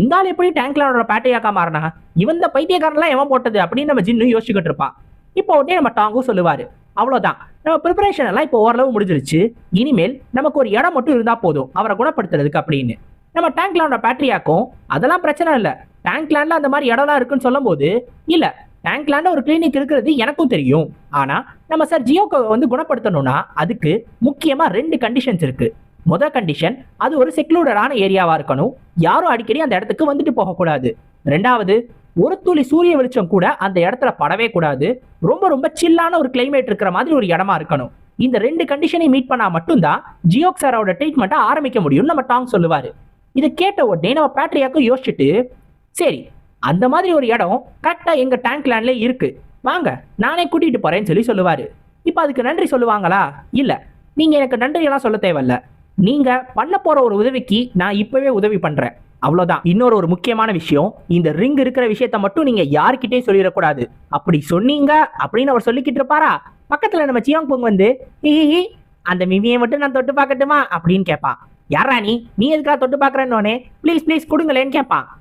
இந்த ஆள் எப்படி டேங்க்லானோட பேட்டையாக்கா மாறினா? இவன் இந்த பைத்தியக்காரன்லாம் எவன் போட்டது அப்படின்னு நம்ம ஜின்னு யோசிச்சுக்கிட்டு இருப்பான். இப்போ உடனே நம்ம டாங்கும் சொல்லுவாரு. அவ்வளோதான் நம்ம ப்ரிப்பரேஷன் எல்லாம் இப்போ ஓரளவு முடிஞ்சிருச்சு. இனிமேல் நமக்கு ஒரு இடம் மட்டும் இருந்தால் போதும். அவரை குணப்படுத்துறதுக்கு அப்படின்னு. நம்ம டேங்க்லானோட பேட்டரியாக்கும் அதெல்லாம் பிரச்சனை இல்லை. டேங்க்லாண்ட்ல அந்த மாதிரி இடம்லாம் இருக்குன்னு சொல்லும்போது இல்லை டேங்க்லாண்ட ஒரு கிளினிக் இருக்கிறது எனக்கும் தெரியும். ஆனால் நம்ம சார் ஜியோக்கு வந்து குணப்படுத்தணும்னா அதுக்கு முக்கியமாக ரெண்டு கண்டிஷன்ஸ் இருக்குது முதல் கண்டிஷன் அது ஒரு செக்லூடடான ஏரியாவாக இருக்கணும். யாரும் அடிக்கடி அந்த இடத்துக்கு வந்துட்டு போகக்கூடாது. ரெண்டாவது ஒரு துளி சூரிய வெளிச்சம் கூட அந்த இடத்துல படவே கூடாது. ரொம்ப ரொம்ப சில்லான ஒரு கிளைமேட் இருக்கிற மாதிரி ஒரு இடமா இருக்கணும். இந்த ரெண்டு கண்டிஷனை மீட் பண்ணா மட்டும்தான் ஜியோக் சாரோட ட்ரீட்மெண்ட்டை ஆரம்பிக்க முடியும்னு நம்ம டாங் சொல்லுவார். இதை கேட்ட உடனே நம்ம பேட்டரியாக்கும் யோசிச்சுட்டு சரி அந்த மாதிரி ஒரு இடம் கரெக்டாக எங்கள் டேங்க் லேண்ட்ல இருக்குது வாங்க நானே கூட்டிகிட்டு போகிறேன்னு சொல்லி சொல்லுவார். இப்போ அதுக்கு நன்றி சொல்லுவாங்களா? இல்லை நீங்கள் எனக்கு நன்றியெல்லாம் சொல்ல தேவையில்ல. நீங்க பண்ண போற ஒரு உதவிக்கு நான் இப்பவே உதவி பண்றேன். அவ்வளோதான் இன்னொரு ஒரு முக்கியமான விஷயம் இந்த ரிங் இருக்கிற விஷயத்த மட்டும் நீங்க யார்கிட்டயும் சொல்லிடக்கூடாது. அப்படி சொன்னீங்க அப்படின்னு அவர் சொல்லிக்கிட்டு இருப்பாரா? பக்கத்துல நம்ம சியாங் பொங் வந்து "ஹி, அந்த மிமியை மட்டும் நான் தொட்டு பார்க்கட்டுமா? அப்படின்னு கேட்பான். யாரா நீ? நீ எதுக்காக தொட்டு பார்க்கறேன்னொடனே ப்ளீஸ் ப்ளீஸ் கொடுங்களேன்னு கேட்பான்.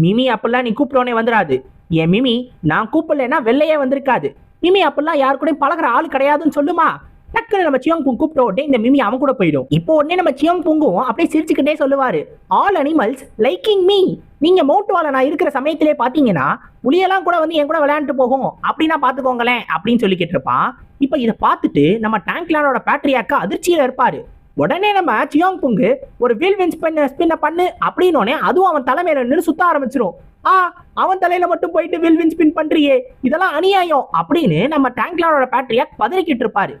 மிமி அப்பெல்லாம் நீ கூப்பிட்டோனே வந்துடாது. என் மிமி நான் கூப்பிடலைன்னா வெள்ளையே வந்திருக்காது. மிமி அப்பெல்லாம் யாரு கூடயும் பழகுற ஆள் கிடையாதுன்னு சொல்லுமா? டக்குன்னு நம்ம சியோங் புங் கூப்பிட்ட உடனே இந்த மிமி அவன் கூட போயிடும். இப்போ உடனே நம்ம சியோங் புங்கும் அப்படியே சிரிச்சுக்கிட்டே சொல்லுவாரு. ஆல் அனிமல்ஸ் லைக்கிங் மீ நீங்க மோட்டுவால நான் இருக்கிற சமயத்திலே பாத்தீங்கன்னா புலியெல்லாம் கூட வந்து என் கூட விளையாண்டு போகும். அப்படின்னா பாத்துக்கோங்களேன் அப்படின்னு சொல்லிக்கிட்டு இருப்பான். இப்போ இதை பார்த்துட்டு நம்ம டேங்க்லானோட பேட்டரியாக்கா அதிர்ச்சியில இருப்பாரு. உடனே நம்ம சியோங் புங்கு ஒரு வீல் வின் ஸ்பின் ஸ்பின்ன பண்ணு அப்படின்னோடனே அதுவும் அவன் தலைமையில நின்று சுத்த ஆரம்பிச்சிரும். ஆ அவன் தலையில மட்டும் போயிட்டு வில் வின் ஸ்பின் பண்றியே இதெல்லாம் அநியாயம். அப்படின்னு நம்ம டேங்க்லானோட பேட்டரியா பதறிக்கிட்டு இருப்பாரு.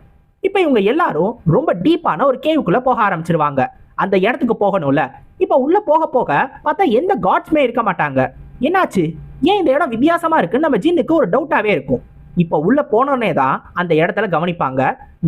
இப்போ இவங்க எல்லாரும் ரொம்ப டீப்பான ஒரு கேவுக்குள்ள போக ஆரம்பிச்சிருவாங்க. அந்த இடத்துக்கு போகணும்ல. இப்போ உள்ள போக போக பார்த்தா எந்த காட்ஸ்மே இருக்க மாட்டாங்க. என்னாச்சு? ஏன் இந்த இடம் வித்தியாசமா இருக்குன்னு நம்ம ஜின்னுக்கு ஒரு டவுட்டாவே இருக்கும். இப்போ உள்ள போனோடனே தான் அந்த இடத்துல கவனிப்பாங்க.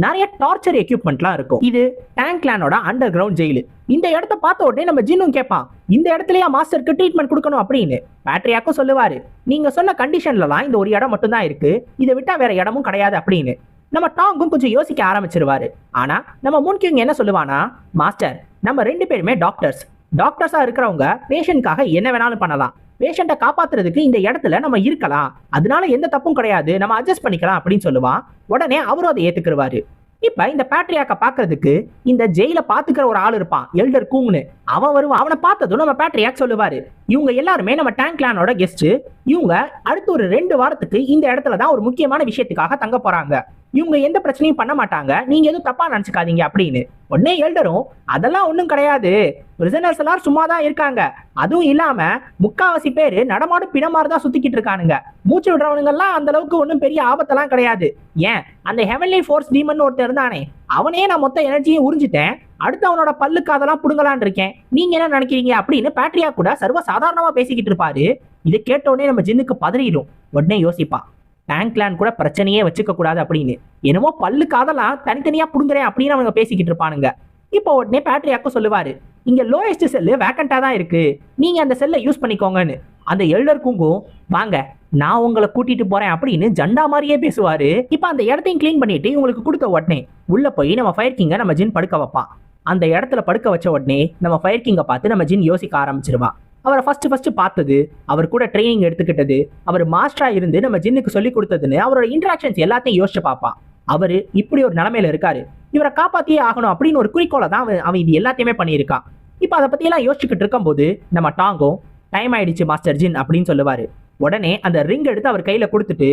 நிறைய டார்ச்சர் எக்யூப்மெண்ட்லாம் இருக்கும். இது டேங்க்லேண்டோட அண்டர் கிரவுண்ட் ஜெயிலு. இந்த இடத்த பார்த்த உடனே நம்ம ஜின்னும் கேட்பான் இந்த இடத்துலயா மாஸ்டருக்கு ட்ரீட்மெண்ட் கொடுக்கணும்? அப்படின்னு. பேட்ரியாக்கும் சொல்லுவாரு நீங்க சொன்ன கண்டிஷன்லலாம் இந்த ஒரு இடம் மட்டும்தான் இருக்கு. இதை விட்டா வேற இடமும் கிடையாது அப்படின்னு. நம்ம டாங்கும் கொஞ்சம் யோசிக்க ஆரம்பிச்சிருவாரு. ஆனா நம்ம முன்கிங் என்ன சொல்லுவானா மாஸ்டர் நம்ம ரெண்டு பேருமே டாக்டர்ஸ். டாக்டர்ஸா இருக்கிறவங்க பேஷண்ட்காக என்ன வேணாலும் பண்ணலாம். பேஷண்ட்டை காப்பாத்துறதுக்கு இந்த இடத்துல நம்ம இருக்கலாம். அதனால எந்த தப்பும் கிடையாது. நம்ம அட்ஜஸ்ட் பண்ணிக்கலாம் அப்படின்னு சொல்லுவான். உடனே அவரும் அதை ஏத்துக்கிருவாரு. இப்ப இந்த பேட்ரியாக்க பாக்குறதுக்கு இந்த ஜெயில பாத்துக்கிற ஒரு ஆள் இருப்பான் எல்டர் கூங்னு. அவன் வருவான். அவனை பார்த்ததும் நம்ம பேட்ரியாக் சொல்லுவாரு. இவங்க எல்லாருமே நம்ம டேங்க் கிளானோட கெஸ்ட் இவங்க அடுத்த ஒரு ரெண்டு வாரத்துக்கு இந்த இடத்துல தான் ஒரு முக்கியமான விஷயத்துக்காக தங்க போறாங்க. இவங்க எந்த பிரச்சனையும் பண்ண மாட்டாங்க. நீங்க எதுவும் தப்பா நினைச்சுக்காதீங்க அப்படின்னு. உடனே எல்டரும் அதெல்லாம் ஒண்ணும் கிடையாது. பிரிசனர்ஸ் எல்லாம் சும்மா தான் இருக்காங்க. அதுவும் இல்லாம முக்காவாசி பேரு நடமாடும் பிணமாறு தான் சுத்திக்கிட்டு இருக்கானுங்க. மூச்சு விடுறவனுங்க எல்லாம் அந்த அளவுக்கு ஒன்றும் பெரிய ஆபத்தெல்லாம் கிடையாது. ஏன்? அந்த ஹெவன்லி ஃபோர்ஸ் டீமன் ஒருத்தர் இருந்தானே அவனே நான் மொத்த எனர்ஜியும் உறிஞ்சிட்டேன். அடுத்து அவனோட பல்லுக்கு அதெல்லாம் புடுங்கலான் இருக்கேன். நீங்க என்ன நினைக்கிறீங்க? அப்படின்னு பேட்ரியா கூட சர்வ சாதாரணமா பேசிக்கிட்டு இருப்பாரு. இதை கேட்டோடனே நம்ம ஜின்னுக்கு பதறிடும். உடனே யோசிப்பான் டேங்க்லேண்ட் கூட பிரச்சனையே வச்சுக்க கூடாது அப்படின்னு. என்னமோ பல்லு அதெல்லாம் தனித்தனியா புடுங்குறேன் அப்படின்னு அவங்க பேசிக்கிட்டு இருப்பானுங்க. இப்போ உடனே பேட்ரியாக்கும் சொல்லுவாரு இங்க லோயஸ்ட் செல்லு வேக்கண்டா தான் இருக்கு. நீங்க அந்த செல்லை யூஸ் பண்ணிக்கோங்கன்னு. அந்த எல்டர் குங்கும் வாங்க நான் உங்களை கூட்டிட்டு போறேன் அப்படின்னு ஜண்டா மாதிரியே பேசுவாரு. இப்போ அந்த இடத்தையும் க்ளீன் பண்ணிட்டு உங்களுக்கு கொடுத்த உடனே உள்ள போய் நம்ம ஃபயர் கிங்க நம்ம ஜின் படுக்க வைப்பான். அந்த இடத்துல படுக்க வச்ச உடனே நம்ம ஃபயர் கிங்கை பார்த்து நம்ம ஜின் யோசிக்க ஆரம்பிச்சிருவான். அவரை ஃபஸ்ட்டு ஃபஸ்ட்டு பார்த்தது. அவர் கூட ட்ரைனிங் எடுத்துக்கிட்டது. அவர் மாஸ்டராக இருந்து நம்ம ஜின்னுக்கு சொல்லி கொடுத்ததுன்னு அவரோட இன்ட்ராக்ஷன்ஸ் எல்லாத்தையும் யோசிச்சு பார்ப்பான். அவர் இப்படி ஒரு நிலமையில இருக்காரு. இவரை காப்பாற்றியே ஆகணும் அப்படின்னு ஒரு குறிக்கோளை தான் அவன் அவன் இது எல்லாத்தையுமே பண்ணியிருக்கான். இப்போ அதை பற்றியெல்லாம் யோசிச்சுக்கிட்டு இருக்கும்போது நம்ம டாங்கும் டைம் ஆயிடுச்சு மாஸ்டர் ஜின் அப்படின்னு சொல்லுவார். உடனே அந்த ரிங் எடுத்து அவர் கையில் கொடுத்துட்டு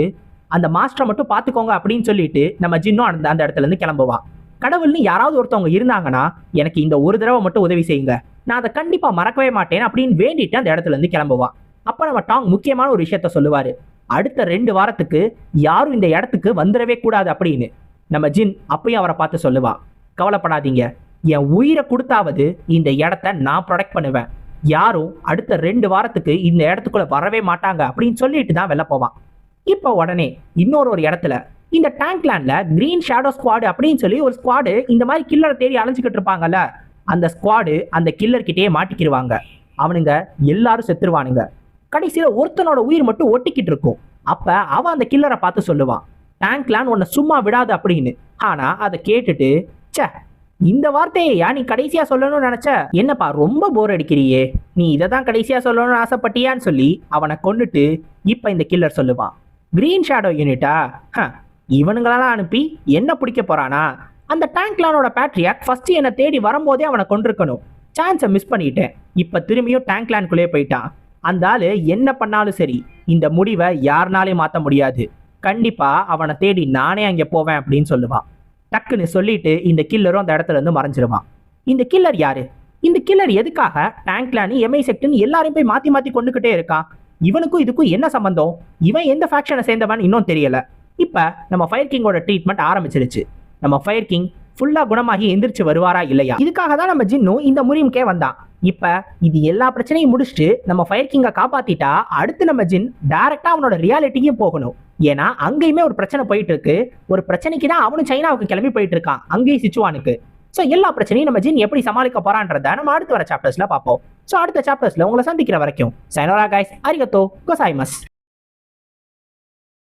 அந்த மாஸ்டரை மட்டும் பார்த்துக்கோங்க அப்படின்னு சொல்லிட்டு நம்ம ஜின்னும் அந்த அந்த இடத்துல இருந்து கிளம்புவான். கடவுள்னு யாராவது ஒருத்தவங்க இருந்தாங்கன்னா எனக்கு இந்த ஒரு தடவை மட்டும் உதவி செய்யுங்க. நான் அதை கண்டிப்பாக மறக்கவே மாட்டேன் அப்படின்னு வேண்டிட்டு அந்த இடத்துல இருந்து கிளம்புவான் அப்போ நம்ம டாங் முக்கியமான ஒரு விஷயத்த சொல்லுவார். அடுத்த ரெண்டு வாரத்துக்கு யாரும் இந்த இடத்துக்கு வந்துடவே கூடாது அப்படின்னு. நம்ம ஜின் அப்பயும் அவரை பார்த்து சொல்லுவான் கவலைப்படாதீங்க. என் உயிரை கொடுத்தாவது இந்த இடத்த நான் ப்ரொடெக்ட் பண்ணுவேன். யாரும் அடுத்த ரெண்டு வாரத்துக்கு இந்த இடத்துக்குள்ள வரவே மாட்டாங்க அப்படின்னு சொல்லிட்டு தான் வெளில போவான் இப்போ உடனே இன்னொரு ஒரு இடத்துல இந்த டேங்க் லேண்ட்ல கிரீன் ஷேடோ ஸ்குவாடு அப்படின்னு சொல்லி ஒரு ஸ்குவாடு இந்த மாதிரி கில்லரை தேடி அலைஞ்சிக்கிட்டு இருப்பாங்கல்ல அந்த ஸ்குவாடு அந்த கில்லர் கிட்டேயே மாட்டிக்கிடுவாங்க அவனுங்க எல்லாரும் செத்துருவானுங்க. கடைசியில் ஒருத்தனோட உயிர் மட்டும் ஒட்டிக்கிட்டு இருக்கும். அப்போ அவன் அந்த கில்லரை பார்த்து சொல்லுவான் டேங்க்லான் உன்னை சும்மா விடாது அப்படின்னு. ஆனால் அதை கேட்டுட்டு ச்சே இந்த வார்த்தையா நீ கடைசியாக சொல்லணும்னு நினச்ச? என்னப்பா ரொம்ப போர் அடிக்கிறியே. நீ இதை தான் கடைசியாக சொல்லணும்னு ஆசைப்பட்டியான்னு சொல்லி அவனை கொண்டுட்டு இப்போ இந்த கில்லர் சொல்லுவான். கிரீன் ஷேடோ யூனிட்டா இவனுங்களெல்லாம் அனுப்பி என்ன பிடிக்க போறானா? அந்த டேங்க்லானோட பேட்ரியாக் ஃபர்ஸ்ட் என்னை தேடி வரும்போதே அவனை கொண்டிருக்கணும் சான்ஸை மிஸ் பண்ணிட்டேன். இப்போ திரும்பியும் டேங்க்லான்குள்ளே போயிட்டான். அந்த ஆள் என்ன பண்ணாலும் சரி இந்த முடிவை யாருனாலே மாற்ற முடியாது. கண்டிப்பாக அவனை தேடி நானே அங்கே போவேன் அப்படின்னு சொல்லுவான். டக்குன்னு சொல்லிட்டு இந்த கில்லரும் அந்த இடத்துல இருந்து மறைஞ்சிருவான். இந்த கில்லர் யாரு? இந்த கில்லர் எதுக்காக டேங்க்லானி எம்ஐ செக்ட்னு எல்லாரையும் போய் மாற்றி மாற்றி கொண்டுக்கிட்டே இருக்கான்? இவனுக்கும் இதுக்கும் என்ன சம்பந்தம்? இவன் எந்த ஃபேக்ஷனை சேர்ந்தவன் இன்னும் தெரியல. இப்போ நம்ம ஃபயர் கிங்கோட ட்ரீட்மெண்ட் ஆரம்பிச்சிருச்சு. நம்ம ஃபயர் கிங் ஃபுல்லாக குணமாகி எந்திரிச்சு வருவாரா இல்லையா? இதுக்காக தான் நம்ம ஜின்னும் இந்த முறியும்கே வந்தான். இப்போ இது எல்லா பிரச்சனையும் முடிச்சுட்டு நம்ம ஃபயர் கிங்கை காப்பாற்றிட்டா அடுத்து நம்ம ஜின் டேரெக்டாக அவனோட ரியாலிட்டியும் போகணும். ஏன்னா அங்கேயுமே ஒரு பிரச்சனை போயிட்டு இருக்கு ஒரு பிரச்சனைக்கு தான் அவனும் சைனாவுக்கு கிளம்பி போயிட்டு இருக்கான் அங்கேயும் சிச்சுவானுக்கு ஸோ எல்லா பிரச்சனையும் நம்ம ஜின் எப்படி சமாளிக்க போறான்றத நம்ம அடுத்து வர சாப்டர்ஸ்ல பார்ப்போம். ஸோ அடுத்த சாப்டர்ஸ்ல உங்களை சந்திக்கிற வரைக்கும் சைனோரா கைஸ் அரிகத்தோ கொசாய்மஸ்